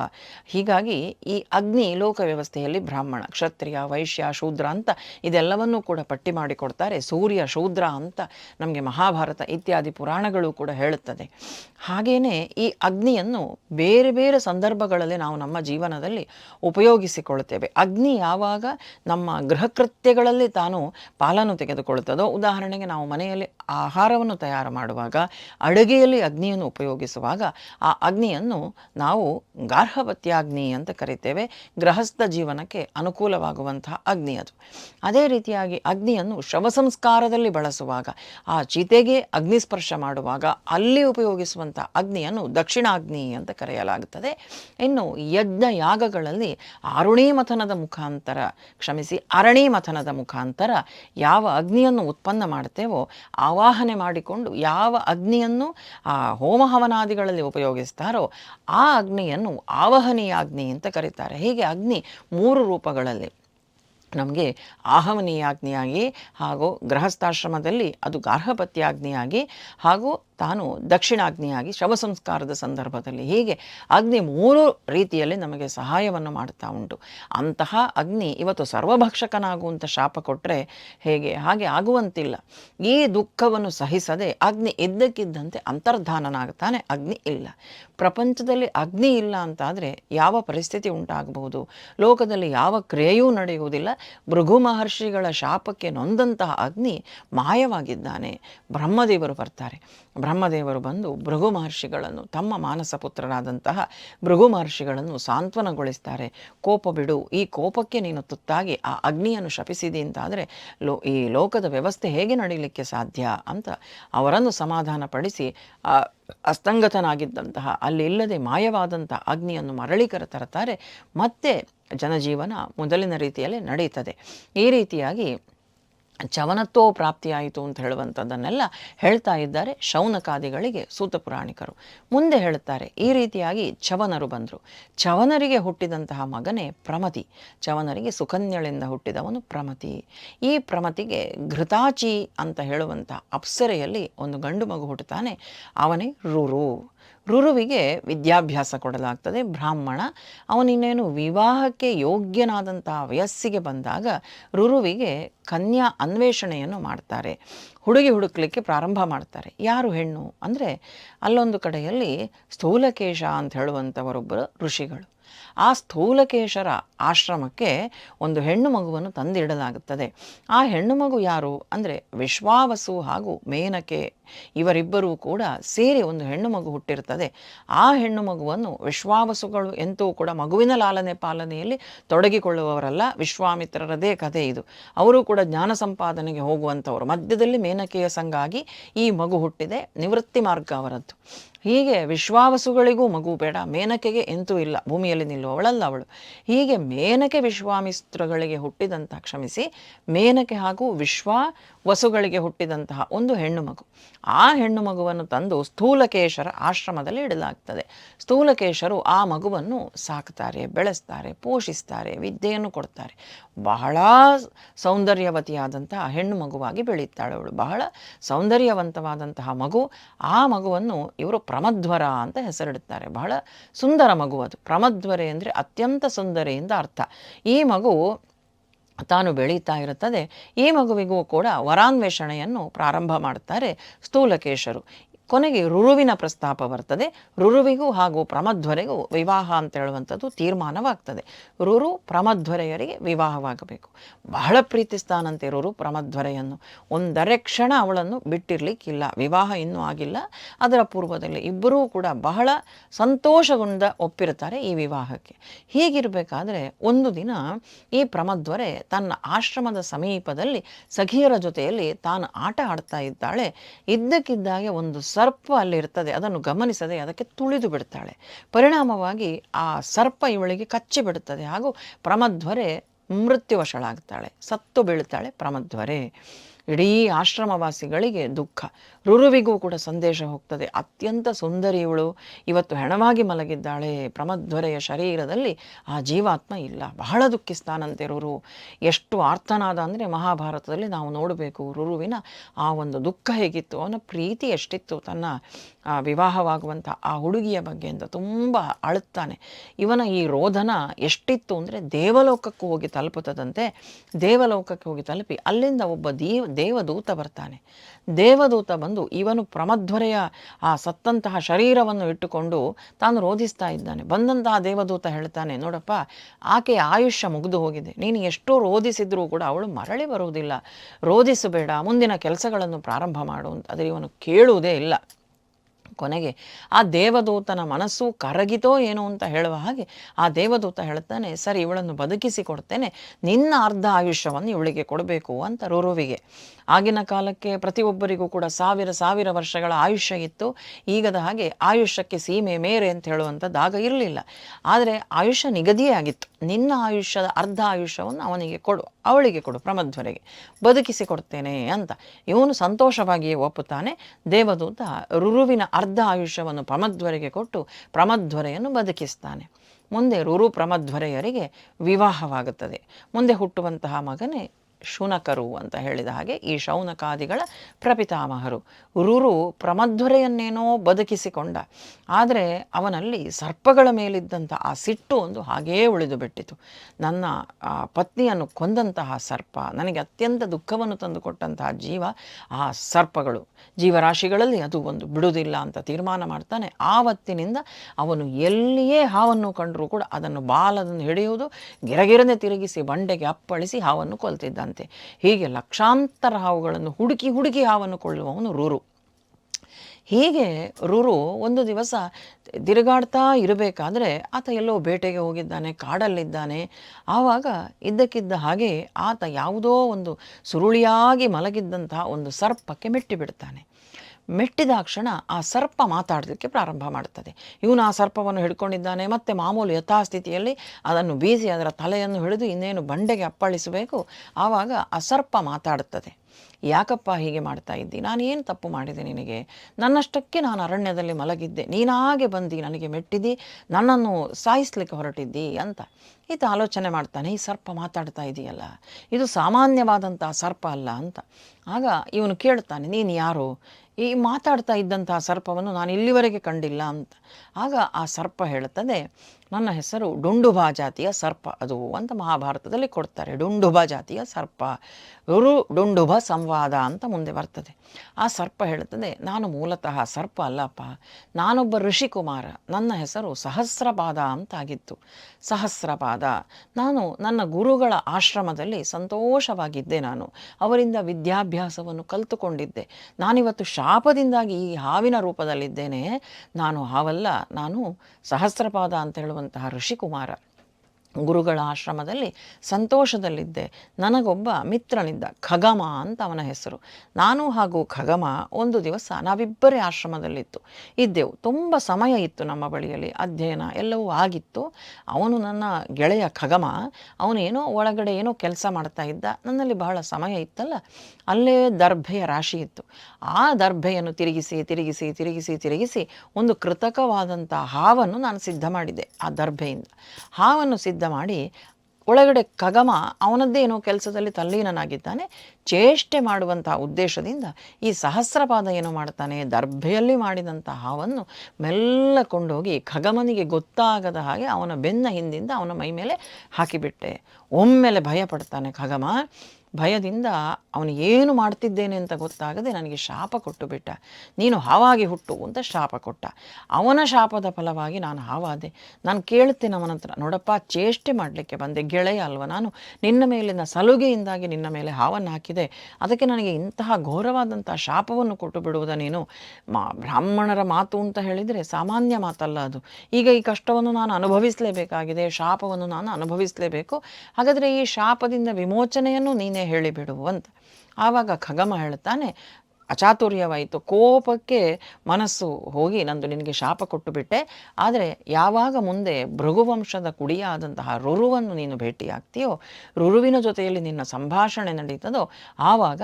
ಹೀಗಾಗಿ ಈ ಅಗ್ನಿ ಲೋಕ ವ್ಯವಸ್ಥೆಯಲ್ಲಿ ಬ್ರಾಹ್ಮಣ, ಕ್ಷತ್ರಿಯ, ವೈಶ್ಯ, ಶೂದ್ರ ಅಂತ ಇದೆಲ್ಲವನ್ನೂ ಕೂಡ ಪಟ್ಟಿ ಮಾಡಿಕೊಡ್ತಾರೆ. ಸೂರ್ಯ, ಶೂದ್ರ ಅಂತ ನಮಗೆ ಮಹಾಭಾರತ ಇತ್ಯಾದಿ ಪುರಾಣಗಳು ಕೂಡ ಹೇಳುತ್ತದೆ. ಹಾಗೆಯೇ ಈ ಅಗ್ನಿಯನ್ನು ಬೇರೆ ಬೇರೆ ಸಂದರ್ಭಗಳಲ್ಲಿ ನಾವು ನಮ್ಮ ಜೀವನದಲ್ಲಿ ಉಪಯೋಗಿಸಿಕೊಳ್ಳುತ್ತೇವೆ. ಅಗ್ನಿ ಯಾವಾಗ ನಮ್ಮ ಗೃಹ ಕೃತ್ಯಗಳಲ್ಲಿ ತಾನು ಪಾಲನ್ನು ತೆಗೆದುಕೊಳ್ಳುತ್ತದೋ, ಉದಾಹರಣೆಗೆ ನಾವು ಮನೆಯಲ್ಲಿ ಆಹಾರವನ್ನು ತಯಾರು ಮಾಡುವಾಗ, ಅಡುಗೆಯಲ್ಲಿ ಅಗ್ನಿಯನ್ನು ಉಪಯೋಗಿಸುವಾಗ ಆ ಅಗ್ನಿಯನ್ನು ನಾವು ಗಾರ್ಹವತ್ಯಾಗ್ನಿ ಅಂತ ಕರಿತೇವೆ ಗೃಹಸ್ಥ ಜೀವನಕ್ಕೆ ಅನುಕೂಲವಾಗುವಂತಹ ಅಗ್ನಿ ಅದು. ಅದೇ ರೀತಿಯಾಗಿ ಅಗ್ನಿಯನ್ನು ಶವ ಸಂಸ್ಕಾರದಲ್ಲಿ ಬಳಸುವಾಗ, ಆ ಚಿತೆಗೆ ಅಗ್ನಿಸ್ಪರ್ಶ ಮಾಡುವಾಗ ಅಲ್ಲಿ ಉಪಯೋಗಿಸುವಂಥ ಅಗ್ನಿಯನ್ನು ದಕ್ಷಿಣಾಗ್ನಿ ಅಂತ ಕರೆಯಲಾಗುತ್ತದೆ. ಇನ್ನು ಯಜ್ಞ ಯಾಗಗಳಲ್ಲಿ ಆರುಣಿ ಮಥನದ ಮುಖಾಂತರ, ಕ್ಷಮಿಸಿ ಅರಣಿ ಮಥನದ ಮುಖಾಂತರ ಯಾವ ಅಗ್ನಿಯನ್ನು ಉತ್ಪನ್ನ ಮಾಡುತ್ತೇವೋ ಆವಾಹನೆ ಮಾಡಿಕೊಂಡು ಯಾವ ಅಗ್ನಿಯನ್ನು ಆ ಹೋಮ ಹವನಾದಿಗಳಲ್ಲಿ ಉಪಯೋಗಿಸ್ತಾರೋ, ಆ ಅಗ್ನಿಯನ್ನು ಆವಹನೀಯ ಅಗ್ನಿ ಅಂತ ಕರೀತಾರೆ ಹೀಗೆ ಅಗ್ನಿ ಮೂರು ರೂಪಗಳಲ್ಲಿ. ನಮಗೆ ಆಹವನೀಯಾಗ್ನಿಯಾಗಿ ಹಾಗೂ ಗೃಹಸ್ಥಾಶ್ರಮದಲ್ಲಿ ಅದು ಗಾರ್ಹಪತ್ಯಾಗ್ನಿಯಾಗಿ ಹಾಗೂ ತಾನು ದಕ್ಷಿಣಾಗ್ನಿಯಾಗಿ ಶವ ಸಂಸ್ಕಾರದ ಸಂದರ್ಭದಲ್ಲಿ ಹೀಗೆ ಅಗ್ನಿ ಮೂರು ರೀತಿಯಲ್ಲಿ ನಮಗೆ ಸಹಾಯವನ್ನು ಮಾಡ್ತಾ ಉಂಟು. ಅಂತಹ ಅಗ್ನಿ ಇವತ್ತು ಸರ್ವಭಕ್ಷಕನಾಗುವಂಥ ಶಾಪ ಕೊಟ್ಟರೆ ಹೇಗೆ? ಹಾಗೆ ಆಗುವಂತಿಲ್ಲ. ಈ ದುಃಖವನ್ನು ಸಹಿಸದೆ ಅಗ್ನಿ ಇದ್ದಕ್ಕಿದ್ದಂತೆ ಅಂತರ್ಧಾನನಾಗ್ತಾನೆ ಅಗ್ನಿ ಇಲ್ಲ. ಪ್ರಪಂಚದಲ್ಲಿ ಅಗ್ನಿ ಇಲ್ಲ ಅಂತಾದರೆ ಯಾವ ಪರಿಸ್ಥಿತಿ ಉಂಟಾಗಬಹುದು? ಲೋಕದಲ್ಲಿ ಯಾವ ಕ್ರಿಯೆಯೂ ನಡೆಯುವುದಿಲ್ಲ. ಭೃಗು ಮಹರ್ಷಿಗಳ ಶಾಪಕ್ಕೆ ನೊಂದಂತಹ ಅಗ್ನಿ ಮಾಯವಾಗಿದ್ದಾನೆ. ಬ್ರಹ್ಮದೇವರು ಬರ್ತಾರೆ. ಬ್ರಹ್ಮದೇವರು ಬಂದು ಭೃಗು ಮಹರ್ಷಿಗಳನ್ನು, ತಮ್ಮ ಮಾನಸ ಪುತ್ರರಾದಂತಹ ಭೃಗು ಮಹರ್ಷಿಗಳನ್ನು ಸಾಂತ್ವನಗೊಳಿಸ್ತಾರೆ. ಕೋಪ ಬಿಡು, ಈ ಕೋಪಕ್ಕೆ ನೀನು ತುತ್ತಾಗಿ ಆ ಅಗ್ನಿಯನ್ನು ಶಪಿಸಿದಿ ಅಂತಾದರೆ, ಲೋ, ಈ ಲೋಕದ ವ್ಯವಸ್ಥೆ ಹೇಗೆ ನಡೀಲಿಕ್ಕೆ ಸಾಧ್ಯ ಅಂತ ಅವರನ್ನು ಸಮಾಧಾನಪಡಿಸಿ ಪಡಿಸಿ ಅಸ್ತಂಗತನಾಗಿದ್ದಂತಹ ಅಲ್ಲಿಲ್ಲದೆ ಮಾಯವಾದಂಥ ಅಗ್ನಿಯನ್ನು ಮರಳಿ ಕರೆತರ್ತಾರೆ ಮತ್ತೆ ಜನಜೀವನ ಮೊದಲಿನ ರೀತಿಯಲ್ಲೇ ನಡೆಯುತ್ತದೆ ಈ ರೀತಿಯಾಗಿ ಚವನತ್ವ ಪ್ರಾಪ್ತಿಯಾಯಿತು ಅಂತ ಹೇಳುವಂಥದ್ದನ್ನೆಲ್ಲ ಹೇಳ್ತಾ ಇದ್ದಾರೆ ಶೌನಕಾದಿಗಳಿಗೆ ಸೂತ ಪುರಾಣಿಕರು. ಮುಂದೆ ಹೇಳುತ್ತಾರೆ, ಈ ರೀತಿಯಾಗಿ ಚವನರು ಬಂದರು. ಚವನರಿಗೆ ಹುಟ್ಟಿದಂತಹ ಮಗನೇ ಪ್ರಮತಿ. ಚವನರಿಗೆ ಸುಕನ್ಯಳಿಂದ ಹುಟ್ಟಿದವನು ಪ್ರಮತಿ. ಈ ಪ್ರಮತಿಗೆ ಘೃತಾಚಿ ಅಂತ ಹೇಳುವಂಥ ಅಪ್ಸರೆಯಲ್ಲಿ ಒಂದು ಗಂಡು ಮಗು ಹುಟ್ಟುತ್ತಾನೆ, ಅವನೇ ರುರು. ರುರುವಿಗೆ ವಿದ್ಯಾಭ್ಯಾಸ ಕೊಡಲಾಗ್ತದೆ. ಬ್ರಾಹ್ಮಣ ಅವನಿನ್ನೇನು ವಿವಾಹಕ್ಕೆ ಯೋಗ್ಯನಾದಂತಹ ವಯಸ್ಸಿಗೆ ಬಂದಾಗ ರುರುವಿಗೆ ಕನ್ಯಾ ಅನ್ವೇಷಣೆಯನ್ನು ಮಾಡ್ತಾರೆ. ಹುಡುಗಿ ಹುಡುಕ್ಲಿಕ್ಕೆ ಪ್ರಾರಂಭ ಮಾಡ್ತಾರೆ. ಯಾರು ಹೆಣ್ಣು? ಅಂದರೆ ಅಲ್ಲೊಂದು ಕಡೆಯಲ್ಲಿ ಸ್ಥೂಲಕೇಶ ಅಂತ ಹೇಳುವಂಥವರೊಬ್ಬರು ಋಷಿಗಳು. ಆ ಸ್ಥೂಲಕೇಶರ ಆಶ್ರಮಕ್ಕೆ ಒಂದು ಹೆಣ್ಣು ಮಗುವನ್ನು ತಂದಿಡಲಾಗುತ್ತದೆ. ಆ ಹೆಣ್ಣು ಮಗು ಯಾರು? ಅಂದರೆ ವಿಶ್ವಾವಸು ಹಾಗೂ ಮೇನಕೆ ಇವರಿಬ್ಬರೂ ಕೂಡ ಸೇರಿ ಒಂದು ಹೆಣ್ಣು ಮಗು ಹುಟ್ಟಿರ್ತದೆ ಆ ಹೆಣ್ಣು ಮಗುವನ್ನು ವಿಶ್ವಾವಸುಗಳು ಎಂತೂ ಕೂಡ ಮಗುವಿನ ಲಾಲನೆ ಪಾಲನೆಯಲ್ಲಿ ತೊಡಗಿಕೊಳ್ಳುವವರಲ್ಲ. ವಿಶ್ವಾಮಿತ್ರರದೇ ಕಥೆ ಇದು. ಅವರು ಕೂಡ ಜ್ಞಾನ ಸಂಪಾದನೆಗೆ ಹೋಗುವಂಥವರು. ಮಧ್ಯದಲ್ಲಿ ಮೇನಕೆಯ ಸಂಗಾಗಿ ಈ ಮಗು ಹುಟ್ಟಿದೆ. ನಿವೃತ್ತಿ ಮಾರ್ಗ ಅವರದ್ದು. ಹೀಗೆ ವಿಶ್ವಾವಸುಗಳಿಗೂ ಮಗು ಬೇಡ. ಮೇನಕೆಗೆ ಎಂತೂ ಇಲ್ಲ. ಭೂಮಿಯಲ್ಲಿ ನಿಲ್ಲುವವಳಲ್ಲ ಅವಳು. ಹೀಗೆ ಮೇನಕೆ ವಿಶ್ವಾಮಿತ್ರಗಳಿಗೆ ಹುಟ್ಟಿದಂತಹ ಕ್ಷಮಿಸಿ, ಮೇನಕೆ ಹಾಗೂ ವಿಶ್ವಾವಸುಗಳಿಗೆ ಹುಟ್ಟಿದಂತಹ ಒಂದು ಹೆಣ್ಣು ಮಗು. ಆ ಹೆಣ್ಣು ಮಗುವನ್ನು ತಂದು ಸ್ಥೂಲಕೇಶರ ಆಶ್ರಮದಲ್ಲಿ ಇಡಲಾಗ್ತದೆ. ಸ್ಥೂಲಕೇಶರು ಆ ಮಗುವನ್ನು ಸಾಕ್ತಾರೆ, ಬೆಳೆಸ್ತಾರೆ, ಪೋಷಿಸ್ತಾರೆ, ವಿದ್ಯೆಯನ್ನು ಕೊಡ್ತಾರೆ. ಬಹಳ ಸೌಂದರ್ಯವತಿಯಾದಂತಹ ಹೆಣ್ಣು ಮಗುವಾಗಿ ಬೆಳೀತಾಳೆ ಅವಳು. ಬಹಳ ಸೌಂದರ್ಯವಂತವಾದಂತಹ ಮಗು, ಆ ಮಗುವನ್ನು ಇವರು ಪ್ರಮಧ್ವರ ಅಂತ ಹೆಸರಿಡುತ್ತಾರೆ. ಬಹಳ ಸುಂದರ ಮಗು ಅದು. ಪ್ರಮಧ್ವರೆ ಅಂದರೆ ಅತ್ಯಂತ ಸುಂದರಿಯಿಂದ ಅರ್ಥ. ಈ ಮಗು ತಾನು ಬೆಳೀತಾ ಇರುತ್ತದೆ ಈ ಮಗುವಿಗೂ ಕೂಡ ವರಾನ್ವೇಷಣೆಯನ್ನು ಪ್ರಾರಂಭ ಮಾಡುತ್ತಾರೆ ಸ್ಥೂಲಕೇಶರು. ಕೊನೆಗೆ ರುರುವಿನ ಪ್ರಸ್ತಾಪ ಬರ್ತದೆ. ರುರುವಿಗೂ ಹಾಗೂ ಪ್ರಮಧ್ವರೆಗೂ ವಿವಾಹ ಅಂತ ಹೇಳುವಂಥದ್ದು ತೀರ್ಮಾನವಾಗ್ತದೆ. ರುರು ಪ್ರಮಧ್ವರೆಯರಿಗೆ ವಿವಾಹವಾಗಬೇಕು. ಬಹಳ ಪ್ರೀತಿಸ್ತಾನಂತೆ ರುರು ಪ್ರಮಧ್ವರೆಯನ್ನು. ಒಂದರೆ ಕ್ಷಣ ಅವಳನ್ನು ಬಿಟ್ಟಿರಲಿಕ್ಕಿಲ್ಲ. ವಿವಾಹ ಇನ್ನೂ ಆಗಿಲ್ಲ. ಅದರ ಪೂರ್ವದಲ್ಲಿ ಇಬ್ಬರೂ ಕೂಡ ಬಹಳ ಸಂತೋಷಗೊಂಡ ಒಪ್ಪಿರ್ತಾರೆ ಈ ವಿವಾಹಕ್ಕೆ. ಹೀಗಿರಬೇಕಾದ್ರೆ ಒಂದು ದಿನ ಈ ಪ್ರಮಧ್ವರೆ ತನ್ನ ಆಶ್ರಮದ ಸಮೀಪದಲ್ಲಿ ಸಖಿಯರ ಜೊತೆಯಲ್ಲಿ ತಾನು ಆಟ ಆಡ್ತಾ ಇದ್ದಾಳೆ. ಇದ್ದಕ್ಕಿದ್ದಾಗೆ ಒಂದು ಸರ್ಪ ಅಲ್ಲಿ ಇರ್ತದೆ, ಅದನ್ನು ಗಮನಿಸದೆ ಅದಕ್ಕೆ ತುಳಿದು ಬಿಡ್ತಾಳೆ. ಪರಿಣಾಮವಾಗಿ ಆ ಸರ್ಪ ಇವಳಿಗೆ ಕಚ್ಚಿ ಬಿಡುತ್ತದೆ ಹಾಗೂ ಪ್ರಮಧ್ವರೆ ಮೃತ್ಯುವಶಳಾಗ್ತಾಳೆ, ಸತ್ತು ಬೀಳ್ತಾಳೆ ಪ್ರಮಧ್ವರೆ. ಇಡೀ ಆಶ್ರಮವಾಸಿಗಳಿಗೆ ದುಃಖ. ರುರುವಿಗೂ ಕೂಡ ಸಂದೇಶ ಹೋಗ್ತದೆ. ಅತ್ಯಂತ ಸುಂದರಿ ಇವಳು ಇವತ್ತು ಹೆಣವಾಗಿ ಮಲಗಿದ್ದಾಳೆ. ಪ್ರಮಧ್ವರೆಯ ಶರೀರದಲ್ಲಿ ಆ ಜೀವಾತ್ಮ ಇಲ್ಲ. ಬಹಳ ದುಃಖಿಸ್ತಾನಂತೆ ರುರು. ಎಷ್ಟು ಆರ್ತನಾದ ಅಂದರೆ ಮಹಾಭಾರತದಲ್ಲಿ ನಾವು ನೋಡಬೇಕು ರುರುವಿನ ಆ ಒಂದು ದುಃಖ ಹೇಗಿತ್ತು, ಅವನ ಪ್ರೀತಿ ಎಷ್ಟಿತ್ತು, ತನ್ನ ವಿವಾಹವಾಗುವಂಥ ಆ ಹುಡುಗಿಯ ಬಗ್ಗೆ ಅಂತ ತುಂಬ ಅಳುತ್ತಾನೆ. ಇವನ ಈ ರೋಧನ ಎಷ್ಟಿತ್ತು ಅಂದರೆ ದೇವಲೋಕಕ್ಕೂ ಹೋಗಿ ತಲುಪುತ್ತದಂತೆ ದೇವಲೋಕಕ್ಕೆ ಹೋಗಿ ತಲುಪಿ ಅಲ್ಲಿಂದ ಒಬ್ಬ ದೇವ, ದೇವದೂತ ಬರ್ತಾನೆ. ದೇವದೂತ ಬಂದು ಇವನು ಪ್ರಮಧ್ವರೆಯ ಆ ಸತ್ತಂತಹ ಶರೀರವನ್ನು ಇಟ್ಟುಕೊಂಡು ತಾನು ರೋಧಿಸ್ತಾ ಇದ್ದಾನೆ. ಬಂದಂತಹ ದೇವದೂತ ಹೇಳ್ತಾನೆ, ನೋಡಪ್ಪ ಆಕೆಯ ಆಯುಷ್ಯ ಮುಗಿದು ಹೋಗಿದೆ. ನೀನು ಎಷ್ಟೋ ರೋಧಿಸಿದ್ರೂ ಕೂಡ ಅವಳು ಮರಳಿ ಬರುವುದಿಲ್ಲ. ರೋಧಿಸಬೇಡ, ಮುಂದಿನ ಕೆಲಸಗಳನ್ನು ಪ್ರಾರಂಭ ಮಾಡು ಅಂತ. ಆದರೆ ಇವನು ಕೇಳುವುದೇ ಇಲ್ಲ. ಕೊನೆಗೆ ಆ ದೇವದೂತನ ಮನಸ್ಸು ಕರಗಿತೋ ಏನೋ ಅಂತ ಹೇಳುವ ಹಾಗೆ ಆ ದೇವದೂತ ಹೇಳ್ತಾನೆ ಸರಿ, ಇವಳನ್ನು ಬದುಕಿಸಿ ಕೊಡ್ತೇನೆ. ನಿನ್ನ ಅರ್ಧ ಆಯುಷ್ಯವನ್ನು ಇವಳಿಗೆ ಕೊಡಬೇಕು, ಅಂತ ರುರುವಿಗೆ. ಆಗಿನ ಕಾಲಕ್ಕೆ ಪ್ರತಿಯೊಬ್ಬರಿಗೂ ಕೂಡ ಸಾವಿರ ಸಾವಿರ ವರ್ಷಗಳ ಆಯುಷ್ಯ ಇತ್ತು. ಈಗದ ಹಾಗೆ ಆಯುಷ್ಯಕ್ಕೆ ಸೀಮೆ ಮೇರೆ ಅಂತ ಹೇಳುವಂಥದ್ದು ಆಗ ಇರಲಿಲ್ಲ. ಆದರೆ ಆಯುಷ್ಯ ನಿಗದಿಯೇ ಆಗಿತ್ತು. ನಿನ್ನ ಆಯುಷ್ಯದ ಅರ್ಧ ಆಯುಷ್ಯವನ್ನು ಅವನಿಗೆ ಕೊಡು, ಅವಳಿಗೆ ಕೊಡು, ಪ್ರಮಧ್ವರಿಗೆ. ಬದುಕಿಸಿ ಕೊಡ್ತೇನೆ, ಅಂತ. ಇವನು ಸಂತೋಷವಾಗಿಯೇ ಒಪ್ಪುತ್ತಾನೆ. ದೇವದೂತ ರುರುವಿನ ಅರ್ಧ ಆಯುಷ್ಯವನ್ನು ಪ್ರಮಧ್ವರೆಗೆ ಕೊಟ್ಟು ಪ್ರಮಧ್ವರೆಯನ್ನು ಬದುಕಿಸ್ತಾನೆ. ಮುಂದೆ ರುರು ಪ್ರಮಧ್ವರೆಯರಿಗೆ ವಿವಾಹವಾಗುತ್ತದೆ. ಮುಂದೆ ಹುಟ್ಟುವಂತಹ ಮಗನೇ ಶುನಕರು ಅಂತ ಹೇಳಿದ ಹಾಗೆ ಈ ಶೌನಕಾದಿಗಳ ಪ್ರಪಿತಾಮಹರು. ರುರು ಪ್ರಮಧ್ವರೆಯನ್ನೇನೋ ಬದುಕಿಸಿಕೊಂಡ. ಆದರೆ ಅವನಲ್ಲಿ ಸರ್ಪಗಳ ಮೇಲಿದ್ದಂಥ ಆ ಸಿಟ್ಟು ಒಂದು ಹಾಗೇ ಉಳಿದು ಬಿಟ್ಟಿತು. ನನ್ನ ಪತ್ನಿಯನ್ನು ಕೊಂದಂತಹ ಸರ್ಪ, ನನಗೆ ಅತ್ಯಂತ ದುಃಖವನ್ನು ತಂದುಕೊಟ್ಟಂತಹ ಜೀವ ಆ ಸರ್ಪಗಳು. ಜೀವರಾಶಿಗಳಲ್ಲಿ ಅದು ಒಂದು ಬಿಡುವುದಿಲ್ಲ ಅಂತ ತೀರ್ಮಾನ ಮಾಡ್ತಾನೆ. ಆವತ್ತಿನಿಂದ ಅವನು ಎಲ್ಲಿಯೇ ಹಾವನ್ನು ಕಂಡರೂ ಕೂಡ ಅದನ್ನು ಬಾಲದನ್ನು ಹಿಡಿಯುವುದು, ಗಿರಗಿರನೆ ತಿರುಗಿಸಿ ಬಂಡೆಗೆ ಅಪ್ಪಳಿಸಿ ಹಾವನ್ನು ಕೊಲ್ತಿದ್ದಂತೆ ಹೀಗೆ ಲಕ್ಷಾಂತರ ಹಾವುಗಳನ್ನು ಹುಡುಕಿ ಹುಡುಕಿ ಹಾವನ್ನು ಕೊಳ್ಳುವವನು ರುರು. ಹೀಗೆ ರುರು ಒಂದು ದಿವಸ ತಿರುಗಾಡ್ತಾ ಇರಬೇಕಾದ್ರೆ ಆತ ಎಲ್ಲೋ ಬೇಟೆಗೆ ಹೋಗಿದ್ದಾನೆ, ಕಾಡಲ್ಲಿದ್ದಾನೆ. ಆವಾಗ ಇದ್ದಕ್ಕಿದ್ದ ಹಾಗೆ ಆತ ಯಾವುದೋ ಒಂದು ಸುರುಳಿಯಾಗಿ ಮಲಗಿದ್ದಂತಹ ಒಂದು ಸರ್ಪಕ್ಕೆ ಮೆಟ್ಟಿ ಬಿಡ್ತಾನೆ ಮೆಟ್ಟಿದಾಕ್ಷಣ ಆ ಸರ್ಪ ಮಾತಾಡೋದಕ್ಕೆ ಪ್ರಾರಂಭ ಮಾಡುತ್ತದೆ ಇವನು ಆ ಸರ್ಪವನ್ನು ಹಿಡ್ಕೊಂಡಿದ್ದಾನೆ, ಮತ್ತು ಮಾಮೂಲು ಯಥಾಸ್ಥಿತಿಯಲ್ಲಿ ಅದನ್ನು ಬೀಸಿ ಅದರ ತಲೆಯನ್ನು ಹಿಡಿದು ಇನ್ನೇನು ಬಂಡೆಗೆ ಅಪ್ಪಳಿಸಬೇಕು? ಆವಾಗ ಆ ಸರ್ಪ ಮಾತಾಡುತ್ತದೆ. ಯಾಕಪ್ಪ ಹೀಗೆ ಮಾಡ್ತಾ ಇದ್ದಿ? ನಾನು ಏನು ತಪ್ಪು ಮಾಡಿದೆ ನಿನಗೆ? ನನ್ನಷ್ಟಕ್ಕೆ ನಾನು ಅರಣ್ಯದಲ್ಲಿ ಮಲಗಿದ್ದೆ. ನೀನಾಗೆ ಬಂದು, ನನಗೆ ಮೆಟ್ಟಿದ್ದಿ ನನ್ನನ್ನು ಸಾಯಿಸ್ಲಿಕ್ಕೆ ಹೊರಟಿದ್ದಿ ಅಂತ. ಈತ ಆಲೋಚನೆ ಮಾಡ್ತಾನೆ, ಈ ಸರ್ಪ ಮಾತಾಡ್ತಾ ಇದೆಯಲ್ಲ, ಇದು ಸಾಮಾನ್ಯವಾದಂಥ ಸರ್ಪ ಅಲ್ಲ ಅಂತ. ಆಗ ಇವನು ಕೇಳ್ತಾನೆ, ನೀನು ಯಾರು? ಈ ಮಾತಾಡ್ತಾ ಇದ್ದಂತಹ ಸರ್ಪವನ್ನು ನಾನು ಇಲ್ಲಿವರೆಗೆ ಕಂಡಿಲ್ಲ ಅಂತ. ಆಗ ಆ ಸರ್ಪ ಹೇಳುತ್ತದೆ ನನ್ನ ಹೆಸರು ಡುಂಡುಭಾ ಜಾತಿಯ ಸರ್ಪ. ಅದು ಅಂತ ಮಹಾಭಾರತದಲ್ಲಿ ಕೊಡ್ತಾರೆ. ಡುಂಡುಬ ಜಾತಿಯ ಸರ್ಪ. ಗುರು ಡುಂಡುಭ ಸಂವಾದ ಅಂತ ಮುಂದೆ ಬರ್ತದೆ. ಆ ಸರ್ಪ ಹೇಳುತ್ತದೆ, ನಾನು ಮೂಲತಃ ಸರ್ಪ ಅಲ್ಲಪ್ಪ. ನಾನೊಬ್ಬ ಋಷಿಕುಮಾರ. ನನ್ನ ಹೆಸರು ಸಹಸ್ರಪಾದ ಅಂತಾಗಿತ್ತು. ಸಹಸ್ರಪಾದ. ನಾನು ನನ್ನ ಗುರುಗಳ ಆಶ್ರಮದಲ್ಲಿ ಸಂತೋಷವಾಗಿದ್ದೆ ನಾನು. ಅವರಿಂದ ವಿದ್ಯಾಭ್ಯಾಸವನ್ನು ಕಲಿತುಕೊಂಡಿದ್ದೆ. ನಾನಿವತ್ತು ಶಾಪದಿಂದಾಗಿ ಈ ಹಾವಿನ ರೂಪದಲ್ಲಿದ್ದೇನೆ. ನಾನು ಹಾವಲ್ಲ. ನಾನು ಸಹಸ್ರಪಾದ ಅಂತ ಹೇಳುವಂತಹ ಋಷಿಕುಮಾರ ಗುರುಗಳ ಆಶ್ರಮದಲ್ಲಿ ಸಂತೋಷದಲ್ಲಿದ್ದೆ. ನನಗೊಬ್ಬ ಮಿತ್ರನಿದ್ದ ಖಗಮ ಅಂತ ಅವನ ಹೆಸರು. ನಾನು ಹಾಗೂ ಖಗಮ ಒಂದು ದಿವಸ ನಾವಿಬ್ಬರೇ ಆಶ್ರಮದಲ್ಲಿತ್ತು. ಇದ್ದೆವು ತುಂಬ ಸಮಯ ಇತ್ತು ನಮ್ಮ ಬಳಿಯಲ್ಲಿ. ಅಧ್ಯಯನ ಎಲ್ಲವೂ ಆಗಿತ್ತು. ಅವನು ನನ್ನ ಗೆಳೆಯ ಖಗಮ. ಅವನೇನೋ ಒಳಗಡೆ ಏನೋ ಕೆಲಸ ಮಾಡ್ತಾ ಇದ್ದ. ನನ್ನಲ್ಲಿ ಬಹಳ ಸಮಯ ಇತ್ತಲ್ಲ. ಅಲ್ಲೇ ದರ್ಭೆಯ ರಾಶಿ ಇತ್ತು. ಆ ದರ್ಭೆಯನ್ನು ತಿರುಗಿಸಿ ತಿರುಗಿಸಿ ತಿರುಗಿಸಿ ತಿರುಗಿಸಿ ಒಂದು ಕೃತಕವಾದಂಥ ಹಾವನ್ನು ನಾನು ಸಿದ್ಧ ಮಾಡಿದೆ ಆ ದರ್ಭೆಯಿಂದ. ಹಾವನ್ನು ಸಿದ್ಧ ಮಾಡಿ ಒಳಗಡೆ ಕಗಮ ಅವನದ್ದೇ ಏನೋ ಕೆಲಸದಲ್ಲಿ ತಲ್ಲೀನನಾಗಿದ್ದಾನೆ. ಚೇಷ್ಟೆ ಮಾಡುವಂತಹ ಉದ್ದೇಶದಿಂದ ಈ ಸಹಸ್ರಪಾದ ಏನು ಮಾಡ್ತಾನೆ ದರ್ಭೆಯಲ್ಲಿ ಮಾಡಿದಂಥ ಹಾವನ್ನು ಮೆಲ್ಲ ಕೊಂಡೋಗಿ ಖಗಮನಿಗೆ ಗೊತ್ತಾಗದ ಹಾಗೆ ಅವನ ಬೆನ್ನ ಹಿಂದಿಂದ ಅವನ ಮೈ ಮೇಲೆ ಹಾಕಿಬಿಟ್ಟೆ. ಒಮ್ಮೆಲೆ ಭಯ ಪಡ್ತಾನೆ ಖಗಮ. ಭಯದಿಂದ ಅವನು ಏನು ಮಾಡ್ತಿದ್ದೇನೆ ಅಂತ ಗೊತ್ತಾಗದೆ ನನಗೆ ಶಾಪ ಕೊಟ್ಟು ಬಿಟ್ಟ. ನೀನು ಹಾವಾಗಿ ಹುಟ್ಟು ಅಂತ ಶಾಪ ಕೊಟ್ಟ. ಅವನ ಶಾಪದ ಫಲವಾಗಿ ನಾನು ಹಾವಾದೆ. ನಾನು ಕೇಳ್ತೇನೆ ಅವನ ಹತ್ರ, ನೋಡಪ್ಪ, ಚೇಷ್ಟೆ ಮಾಡಲಿಕ್ಕೆ ಬಂದೆ ಗೆಳೆಯ ಅಲ್ವ ನಾನು? ನಿನ್ನ ಮೇಲಿನ ಸಲುಗೆಯಿಂದಾಗಿ ನಿನ್ನ ಮೇಲೆ ಹಾವನ್ನು ಹಾಕಿದೆ. ಅದಕ್ಕೆ ನನಗೆ ಇಂತಹ ಘೋರವಾದಂಥ ಶಾಪವನ್ನು ಕೊಟ್ಟು ಬಿಡುವುದ ನೀನು? ಮಾ, ಬ್ರಾಹ್ಮಣರ ಮಾತು ಅಂತ ಹೇಳಿದರೆ ಸಾಮಾನ್ಯ ಮಾತಲ್ಲ ಅದು. ಈಗ ಈ ಕಷ್ಟವನ್ನು ನಾನು ಅನುಭವಿಸಲೇಬೇಕಾಗಿದೆ, ಶಾಪವನ್ನು ನಾನು ಅನುಭವಿಸಲೇಬೇಕು. ಹಾಗಾದರೆ ಈ ಶಾಪದಿಂದ ವಿಮೋಚನೆಯನ್ನು ನೀನೇ ಹೇಳಿಬಿಡು ಅಂತ. ಆವಾಗ ಖಗಮ ಹೇಳ್ತಾನೆ ಅಚಾತುರ್ಯವಾಯಿತು. ಕೋಪಕ್ಕೆ ಮನಸ್ಸು ಹೋಗಿ ನಂದು ನಿನಗೆ ಶಾಪ ಕೊಟ್ಟು ಬಿಟ್ಟೆ ಆದರೆ ಯಾವಾಗ ಮುಂದೆ ಭೃಗುವಂಶದ ಕುಡಿಯಾದಂತಹ ರುರುವನ್ನು ನೀನು ಭೇಟಿಯಾಗ್ತೀಯೋ, ರುರುವಿನ ಜೊತೆಯಲ್ಲಿ ನಿನ್ನ ಸಂಭಾಷಣೆ ನಡೀತದೋ, ಆವಾಗ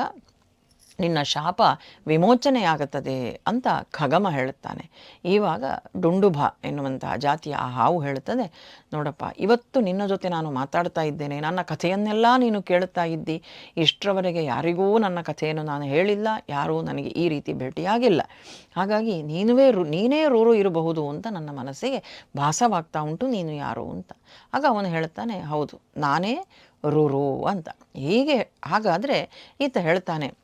ನಿನ್ನ ಶಾಪ ವಿಮೋಚನೆಯಾಗುತ್ತದೆ ಅಂತ ಖಗಮ ಹೇಳುತ್ತಾನೆ. ಈವಾಗ ಡುಂಡುಭ ಎನ್ನುವಂತಹ ಜಾತಿಯ ಆ ಹಾವು ಹೇಳುತ್ತದೆ, ನೋಡಪ್ಪ, ಇವತ್ತು ನಿನ್ನ ಜೊತೆ ನಾನು ಮಾತಾಡ್ತಾ ಇದ್ದೇನೆ, ನನ್ನ ಕಥೆಯನ್ನೆಲ್ಲ ನೀನು ಕೇಳುತ್ತಾ ಇದ್ದಿ, ಇಷ್ಟರವರೆಗೆ ಯಾರಿಗೂ ನನ್ನ ಕಥೆಯನ್ನು ನಾನು ಹೇಳಿಲ್ಲ, ಯಾರೂ ನನಗೆ ಈ ರೀತಿ ಭೇಟಿಯಾಗಿಲ್ಲ. ಹಾಗಾಗಿ ನೀನುವೇ ರು, ನೀನೇ ರೂರು ಇರಬಹುದು ಅಂತ ನನ್ನ ಮನಸ್ಸಿಗೆ ಭಾಸವಾಗ್ತಾ ಉಂಟು, ನೀನು ಯಾರು ಅಂತ. ಆಗ ಅವನು ಹೇಳ್ತಾನೆ ಹೌದು, ನಾನೇ ರುರು ಅಂತ. ಹೀಗೆ ಹಾಗಾದರೆ ಈತ ಹೇಳ್ತಾನೆ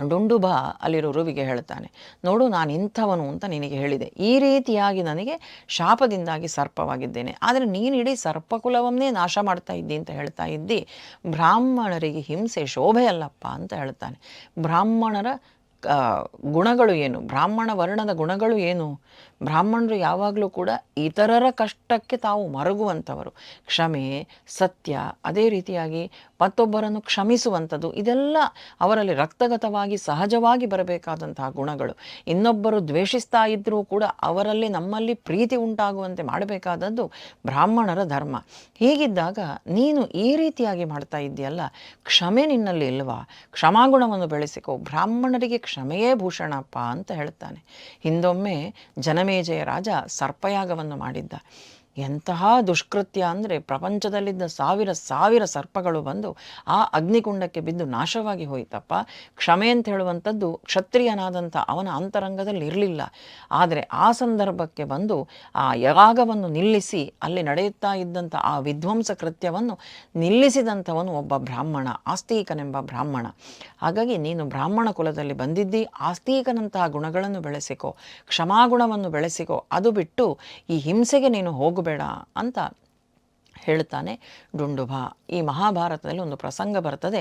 ಡುಂಡುಬ ಅಲ್ಲಿರೋ ರುವಿಗೆ ಹೇಳ್ತಾನೆ, ನೋಡು, ನಾನು ಇಂಥವನು ಅಂತ ನಿನಗೆ ಹೇಳಿದೆ. ಈ ರೀತಿಯಾಗಿ ನನಗೆ ಶಾಪದಿಂದಾಗಿ ಸರ್ಪವಾಗಿದ್ದೇನೆ. ಆದರೆ ನೀನು ಇಡೀ ಸರ್ಪಕುಲವನ್ನೇ ನಾಶ ಮಾಡ್ತಾ ಇದ್ದಿ ಅಂತ ಹೇಳ್ತಾ ಇದ್ದಿ. ಬ್ರಾಹ್ಮಣರಿಗೆ ಹಿಂಸೆ ಶೋಭೆ ಅಲ್ಲಪ್ಪ ಅಂತ ಹೇಳ್ತಾನೆ. ಬ್ರಾಹ್ಮಣರ ಗುಣಗಳು ಏನು? ಬ್ರಾಹ್ಮಣ ವರ್ಣದ ಗುಣಗಳು ಏನು? ಬ್ರಾಹ್ಮಣರು ಯಾವಾಗಲೂ ಕೂಡ ಇತರರ ಕಷ್ಟಕ್ಕೆ ತಾವು ಮರಗುವಂಥವರು. ಕ್ಷಮೆ, ಸತ್ಯ, ಅದೇ ರೀತಿಯಾಗಿ ಮತ್ತೊಬ್ಬರನ್ನು ಕ್ಷಮಿಸುವಂಥದ್ದು, ಇದೆಲ್ಲ ಅವರಲ್ಲಿ ರಕ್ತಗತವಾಗಿ ಸಹಜವಾಗಿ ಬರಬೇಕಾದಂತಹ ಗುಣಗಳು. ಇನ್ನೊಬ್ಬರು ದ್ವೇಷಿಸ್ತಾ ಇದ್ದರೂ ಕೂಡ ಅವರಲ್ಲಿ ನಮ್ಮಲ್ಲಿ ಪ್ರೀತಿ ಉಂಟಾಗುವಂತೆ ಮಾಡಬೇಕಾದದ್ದು ಬ್ರಾಹ್ಮಣರ ಧರ್ಮ. ಹೀಗಿದ್ದಾಗ ನೀನು ಈ ರೀತಿಯಾಗಿ ಮಾಡ್ತಾ ಇದ್ದೀಯಲ್ಲ, ಕ್ಷಮೆ ನಿನ್ನಲ್ಲಿ ಇಲ್ವಾ? ಕ್ಷಮಾಗುಣವನ್ನು ಬೆಳೆಸಿಕೋ. ಬ್ರಾಹ್ಮಣರಿಗೆ ಕ್ಷಮೆಯೇ ಭೂಷಣಪ್ಪ ಅಂತ ಹೇಳ್ತಾನೆ. ಹಿಂದೊಮ್ಮೆ ಜನಮೇಜಯ ರಾಜ ಸರ್ಪಯಾಗವನ್ನು ಮಾಡಿದ್ದ. ಎಂತಹ ದುಷ್ಕೃತ್ಯ ಅಂದರೆ ಪ್ರಪಂಚದಲ್ಲಿದ್ದ ಸಾವಿರ ಸಾವಿರ ಸರ್ಪಗಳು ಬಂದು ಆ ಅಗ್ನಿಕುಂಡಕ್ಕೆ ಬಿದ್ದು ನಾಶವಾಗಿ ಹೋಯಿತಪ್ಪ. ಕ್ಷಮೆ ಅಂತ ಹೇಳುವಂಥದ್ದು ಕ್ಷತ್ರಿಯನಾದಂಥ ಅವನ ಅಂತರಂಗದಲ್ಲಿ ಇರಲಿಲ್ಲ. ಆದರೆ ಆ ಸಂದರ್ಭಕ್ಕೆ ಬಂದು ಆ ಯಾಗವನ್ನು ನಿಲ್ಲಿಸಿ ಅಲ್ಲಿ ನಡೆಯುತ್ತಾ ಇದ್ದಂಥ ಆ ವಿಧ್ವಂಸ ಕೃತ್ಯವನ್ನು ನಿಲ್ಲಿಸಿದಂಥವನು ಒಬ್ಬ ಬ್ರಾಹ್ಮಣ, ಆಸ್ತಿಕನೆಂಬ ಬ್ರಾಹ್ಮಣ. ಹಾಗಾಗಿ ನೀನು ಬ್ರಾಹ್ಮಣ ಕುಲದಲ್ಲಿ ಬಂದಿದ್ದಿ, ಆಸ್ತಿಕನಂತಹ ಗುಣಗಳನ್ನು ಬೆಳೆಸಿಕೋ, ಕ್ಷಮಾಗುಣವನ್ನು ಬೆಳೆಸಿಕೋ, ಅದು ಬಿಟ್ಟು ಈ ಹಿಂಸೆಗೆ ನೀನು ಹೋಗಬೇಡ ಅಂತ ಹೇಳ್ತಾನೆ ಡುಂಡುಭ. ಈ ಮಹಾಭಾರತದಲ್ಲಿ ಒಂದು ಪ್ರಸಂಗ ಬರ್ತದೆ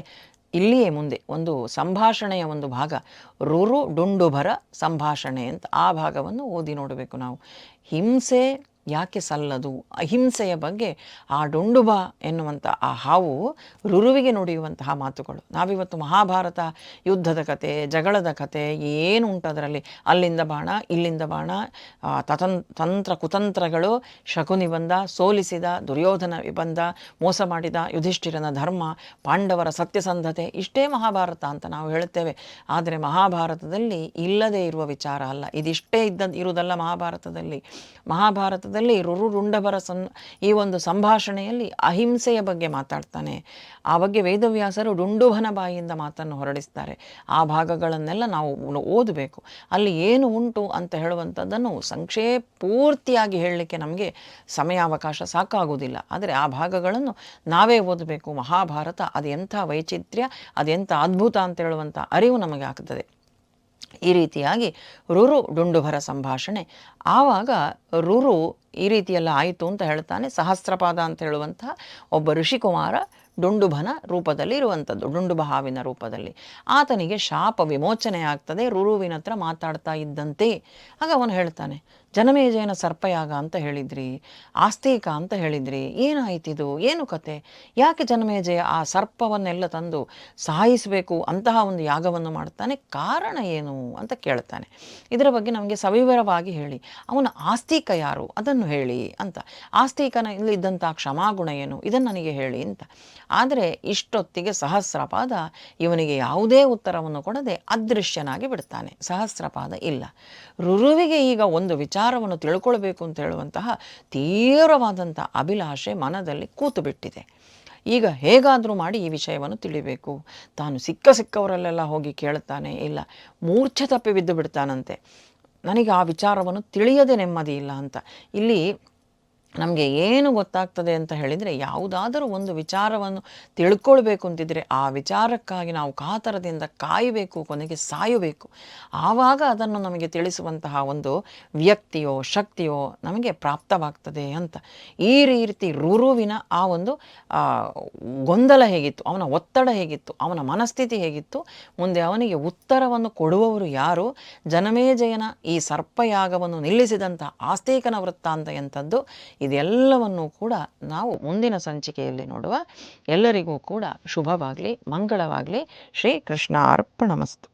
ಇಲ್ಲಿಯೇ ಮುಂದೆ ಒಂದು ಸಂಭಾಷಣೆಯ ಒಂದು ಭಾಗ. ರುರು ಡುಂಡುಭರ ಸಂಭಾಷಣೆ ಅಂತ ಆ ಭಾಗವನ್ನು ಓದಿ ನೋಡಬೇಕು ನಾವು. ಹಿಂಸೆ ಯಾಕೆ ಸಲ್ಲದು? ಅಹಿಂಸೆಯ ಬಗ್ಗೆ ಆ ಡೊಂಡುಬಾ ಎನ್ನುವಂಥ ಆ ಹಾವು ರುರುವಿಗೆ ನುಡಿಯುವಂತಹ ಮಾತುಗಳು. ನಾವಿವತ್ತು ಮಹಾಭಾರತ ಯುದ್ಧದ ಕತೆ, ಜಗಳದ ಕತೆ, ಏನು ಉಂಟು ಅದರಲ್ಲಿ? ಅಲ್ಲಿಂದ ಬಾಣ, ಇಲ್ಲಿಂದ ಬಾಣ ತತನ್, ತಂತ್ರ, ಕುತಂತ್ರಗಳು, ಶಕುನಿ ಬಂದ, ಸೋಲಿಸಿದ, ದುರ್ಯೋಧನ ಬಂದ, ಮೋಸ ಮಾಡಿದ, ಯುಧಿಷ್ಠಿರನ ಧರ್ಮ, ಪಾಂಡವರ ಸತ್ಯಸಂಧತೆ, ಇಷ್ಟೇ ಮಹಾಭಾರತ ಅಂತ ನಾವು ಹೇಳುತ್ತೇವೆ. ಆದರೆ ಮಹಾಭಾರತದಲ್ಲಿ ಇಲ್ಲದೇ ಇರುವ ವಿಚಾರ ಅಲ್ಲ. ಇದಿಷ್ಟೇ ಇದ್ದ, ಇರುವುದಲ್ಲ ಮಹಾಭಾರತದಲ್ಲಿ. ಮಹಾಭಾರತದಲ್ಲಿ ಭಾಗದಲ್ಲಿ ರುರು ರುಂಡಭರ ಸಂ, ಈ ಒಂದು ಸಂಭಾಷಣೆಯಲ್ಲಿ ಅಹಿಂಸೆಯ ಬಗ್ಗೆ ಮಾತಾಡ್ತಾನೆ. ಆ ಬಗ್ಗೆ ವೇದವ್ಯಾಸರು ಡುಂಡುಭನ ಬಾಯಿಯಿಂದ ಮಾತನ್ನು ಹೊರಡಿಸ್ತಾರೆ. ಆ ಭಾಗಗಳನ್ನೆಲ್ಲ ನಾವು ಓದಬೇಕು. ಅಲ್ಲಿ ಏನು ಉಂಟು ಅಂತ ಹೇಳುವಂಥದ್ದನ್ನು ಸಂಕ್ಷೇಪ ಪೂರ್ತಿಯಾಗಿ ಹೇಳಲಿಕ್ಕೆ ನಮಗೆ ಸಮಯಾವಕಾಶ ಸಾಕಾಗುವುದಿಲ್ಲ. ಆದರೆ ಆ ಭಾಗಗಳನ್ನು ನಾವೇ ಓದಬೇಕು. ಮಹಾಭಾರತ ಅದೆಂಥ ವೈಚಿತ್ರ್ಯ, ಅದೆಂಥ ಅದ್ಭುತ ಅಂತ ಹೇಳುವಂಥ ಅರಿವು ನಮಗೆ ಆಗ್ತದೆ. ಈ ರೀತಿಯಾಗಿ ರುರು ಡುಂಡುಭರ ಸಂಭಾಷಣೆ. ಆವಾಗ ರುರು ಈ ರೀತಿಯೆಲ್ಲ ಆಯಿತು ಅಂತ ಹೇಳ್ತಾನೆ, ಸಹಸ್ರಪಾದ ಅಂತ ಹೇಳುವಂತಹ ಒಬ್ಬ ಋಷಿಕುಮಾರ ಡುಂಡುಭನ ರೂಪದಲ್ಲಿ ಇರುವಂಥದ್ದು ಡುಂಡುಬ ಹಾವಿನ ರೂಪದಲ್ಲಿ. ಆತನಿಗೆ ಶಾಪ ವಿಮೋಚನೆ ಆಗ್ತದೆ ರುರುವಿನ ಹತ್ರ ಮಾತಾಡ್ತಾ ಇದ್ದಂತೆ. ಆಗ ಅವನು ಹೇಳ್ತಾನೆ, ಜನಮೇಜಯನ ಸರ್ಪಯಾಗ ಅಂತ ಹೇಳಿದ್ರಿ, ಆಸ್ತಿಕ ಅಂತ ಹೇಳಿದ್ರಿ, ಏನಾಯ್ತಿದು, ಏನು ಕತೆ? ಯಾಕೆ ಜನಮೇಜಯ ಆ ಸರ್ಪವನ್ನೆಲ್ಲ ತಂದು ಸಾಯಿಸಬೇಕು ಅಂತಹ ಒಂದು ಯಾಗವನ್ನು ಮಾಡ್ತಾನೆ? ಕಾರಣ ಏನು? ಅಂತ ಕೇಳ್ತಾನೆ. ಇದರ ಬಗ್ಗೆ ನಮಗೆ ಸವಿವರವಾಗಿ ಹೇಳಿ. ಅವನ ಆಸ್ತಿಕ ಯಾರು? ಅದನ್ನು ಹೇಳಿ ಅಂತ. ಆಸ್ತಿಕನ ಇಲ್ಲಿದ್ದಂಥ ಕ್ಷಮಾಗುಣ ಏನು? ಇದನ್ನು ನನಗೆ ಹೇಳಿ ಅಂತ. ಆದರೆ ಇಷ್ಟೊತ್ತಿಗೆ ಸಹಸ್ರಪಾದ ಇವನಿಗೆ ಯಾವುದೇ ಉತ್ತರವನ್ನು ಕೊಡದೆ ಅದೃಶ್ಯನಾಗಿ ಬಿಡ್ತಾನೆ. ಸಹಸ್ರಪಾದ ಇಲ್ಲ. ರುರುವಿಗೆ ಈಗ ಒಂದು ವಿಚಾರವನ್ನು ತಿಳ್ಕೊಳ್ಬೇಕು ಅಂತ ಹೇಳುವಂತಹ ತೀವ್ರವಾದಂಥ ಅಭಿಲಾಷೆ ಮನದಲ್ಲಿ ಕೂತು ಬಿಟ್ಟಿದೆ ಈಗ ಹೇಗಾದರೂ ಮಾಡಿ ಈ ವಿಷಯವನ್ನು ತಿಳಿಬೇಕು. ತಾನು ಸಿಕ್ಕ ಸಿಕ್ಕವರಲ್ಲೆಲ್ಲ ಹೋಗಿ ಕೇಳ್ತಾನೆ ಇಲ್ಲ, ಮೂರ್ಛೆ ತಪ್ಪಿ ಬಿದ್ದು ಬಿಡ್ತಾನಂತೆ. ನನಗೆ ಆ ವಿಚಾರವನ್ನು ತಿಳಿಯದೆ ನೆಮ್ಮದಿ ಇಲ್ಲ ಅಂತ. ಇಲ್ಲಿ ನಮಗೆ ಏನು ಗೊತ್ತಾಗ್ತದೆ ಅಂತ ಹೇಳಿದರೆ ಯಾವುದಾದರೂ ಒಂದು ವಿಚಾರವನ್ನು ತಿಳ್ಕೊಳ್ಬೇಕು ಅಂತಿದ್ರೆ ಆ ವಿಚಾರಕ್ಕಾಗಿ ನಾವು ಕಾತರದಿಂದ ಕಾಯಬೇಕು, ಕೊನೆಗೆ ಸಾಯಬೇಕು. ಆವಾಗ ಅದನ್ನು ನಮಗೆ ತಿಳಿಸುವಂತಹ ಒಂದು ವ್ಯಕ್ತಿಯೋ, ಶಕ್ತಿಯೋ ನಮಗೆ ಪ್ರಾಪ್ತವಾಗ್ತದೆ ಅಂತ. ಈ ರೀತಿ ರುರುವಿನ ಆ ಒಂದು ಗೊಂದಲ ಹೇಗಿತ್ತು, ಅವನ ಒತ್ತಡ ಹೇಗಿತ್ತು, ಅವನ ಮನಸ್ಥಿತಿ ಹೇಗಿತ್ತು, ಮುಂದೆ ಅವನಿಗೆ ಉತ್ತರವನ್ನು ಕೊಡುವವರು ಯಾರು, ಜನಮೇಜಯನ ಈ ಸರ್ಪಯಾಗವನ್ನು ನಿಲ್ಲಿಸಿದಂಥ ಆಸ್ತೇಕನ ವೃತ್ತಾಂತ ಎಂಥದ್ದು ಇದೆಲ್ಲವನ್ನೂ ಕೂಡ ನಾವು ಮುಂದಿನ ಸಂಚಿಕೆಯಲ್ಲಿ ನೋಡುವ ಎಲ್ಲರಿಗೂ ಕೂಡ ಶುಭವಾಗಲಿ ಮಂಗಳವಾಗಲಿ. ಶ್ರೀ ಕೃಷ್ಣ ಅರ್ಪಣಮಸ್ತು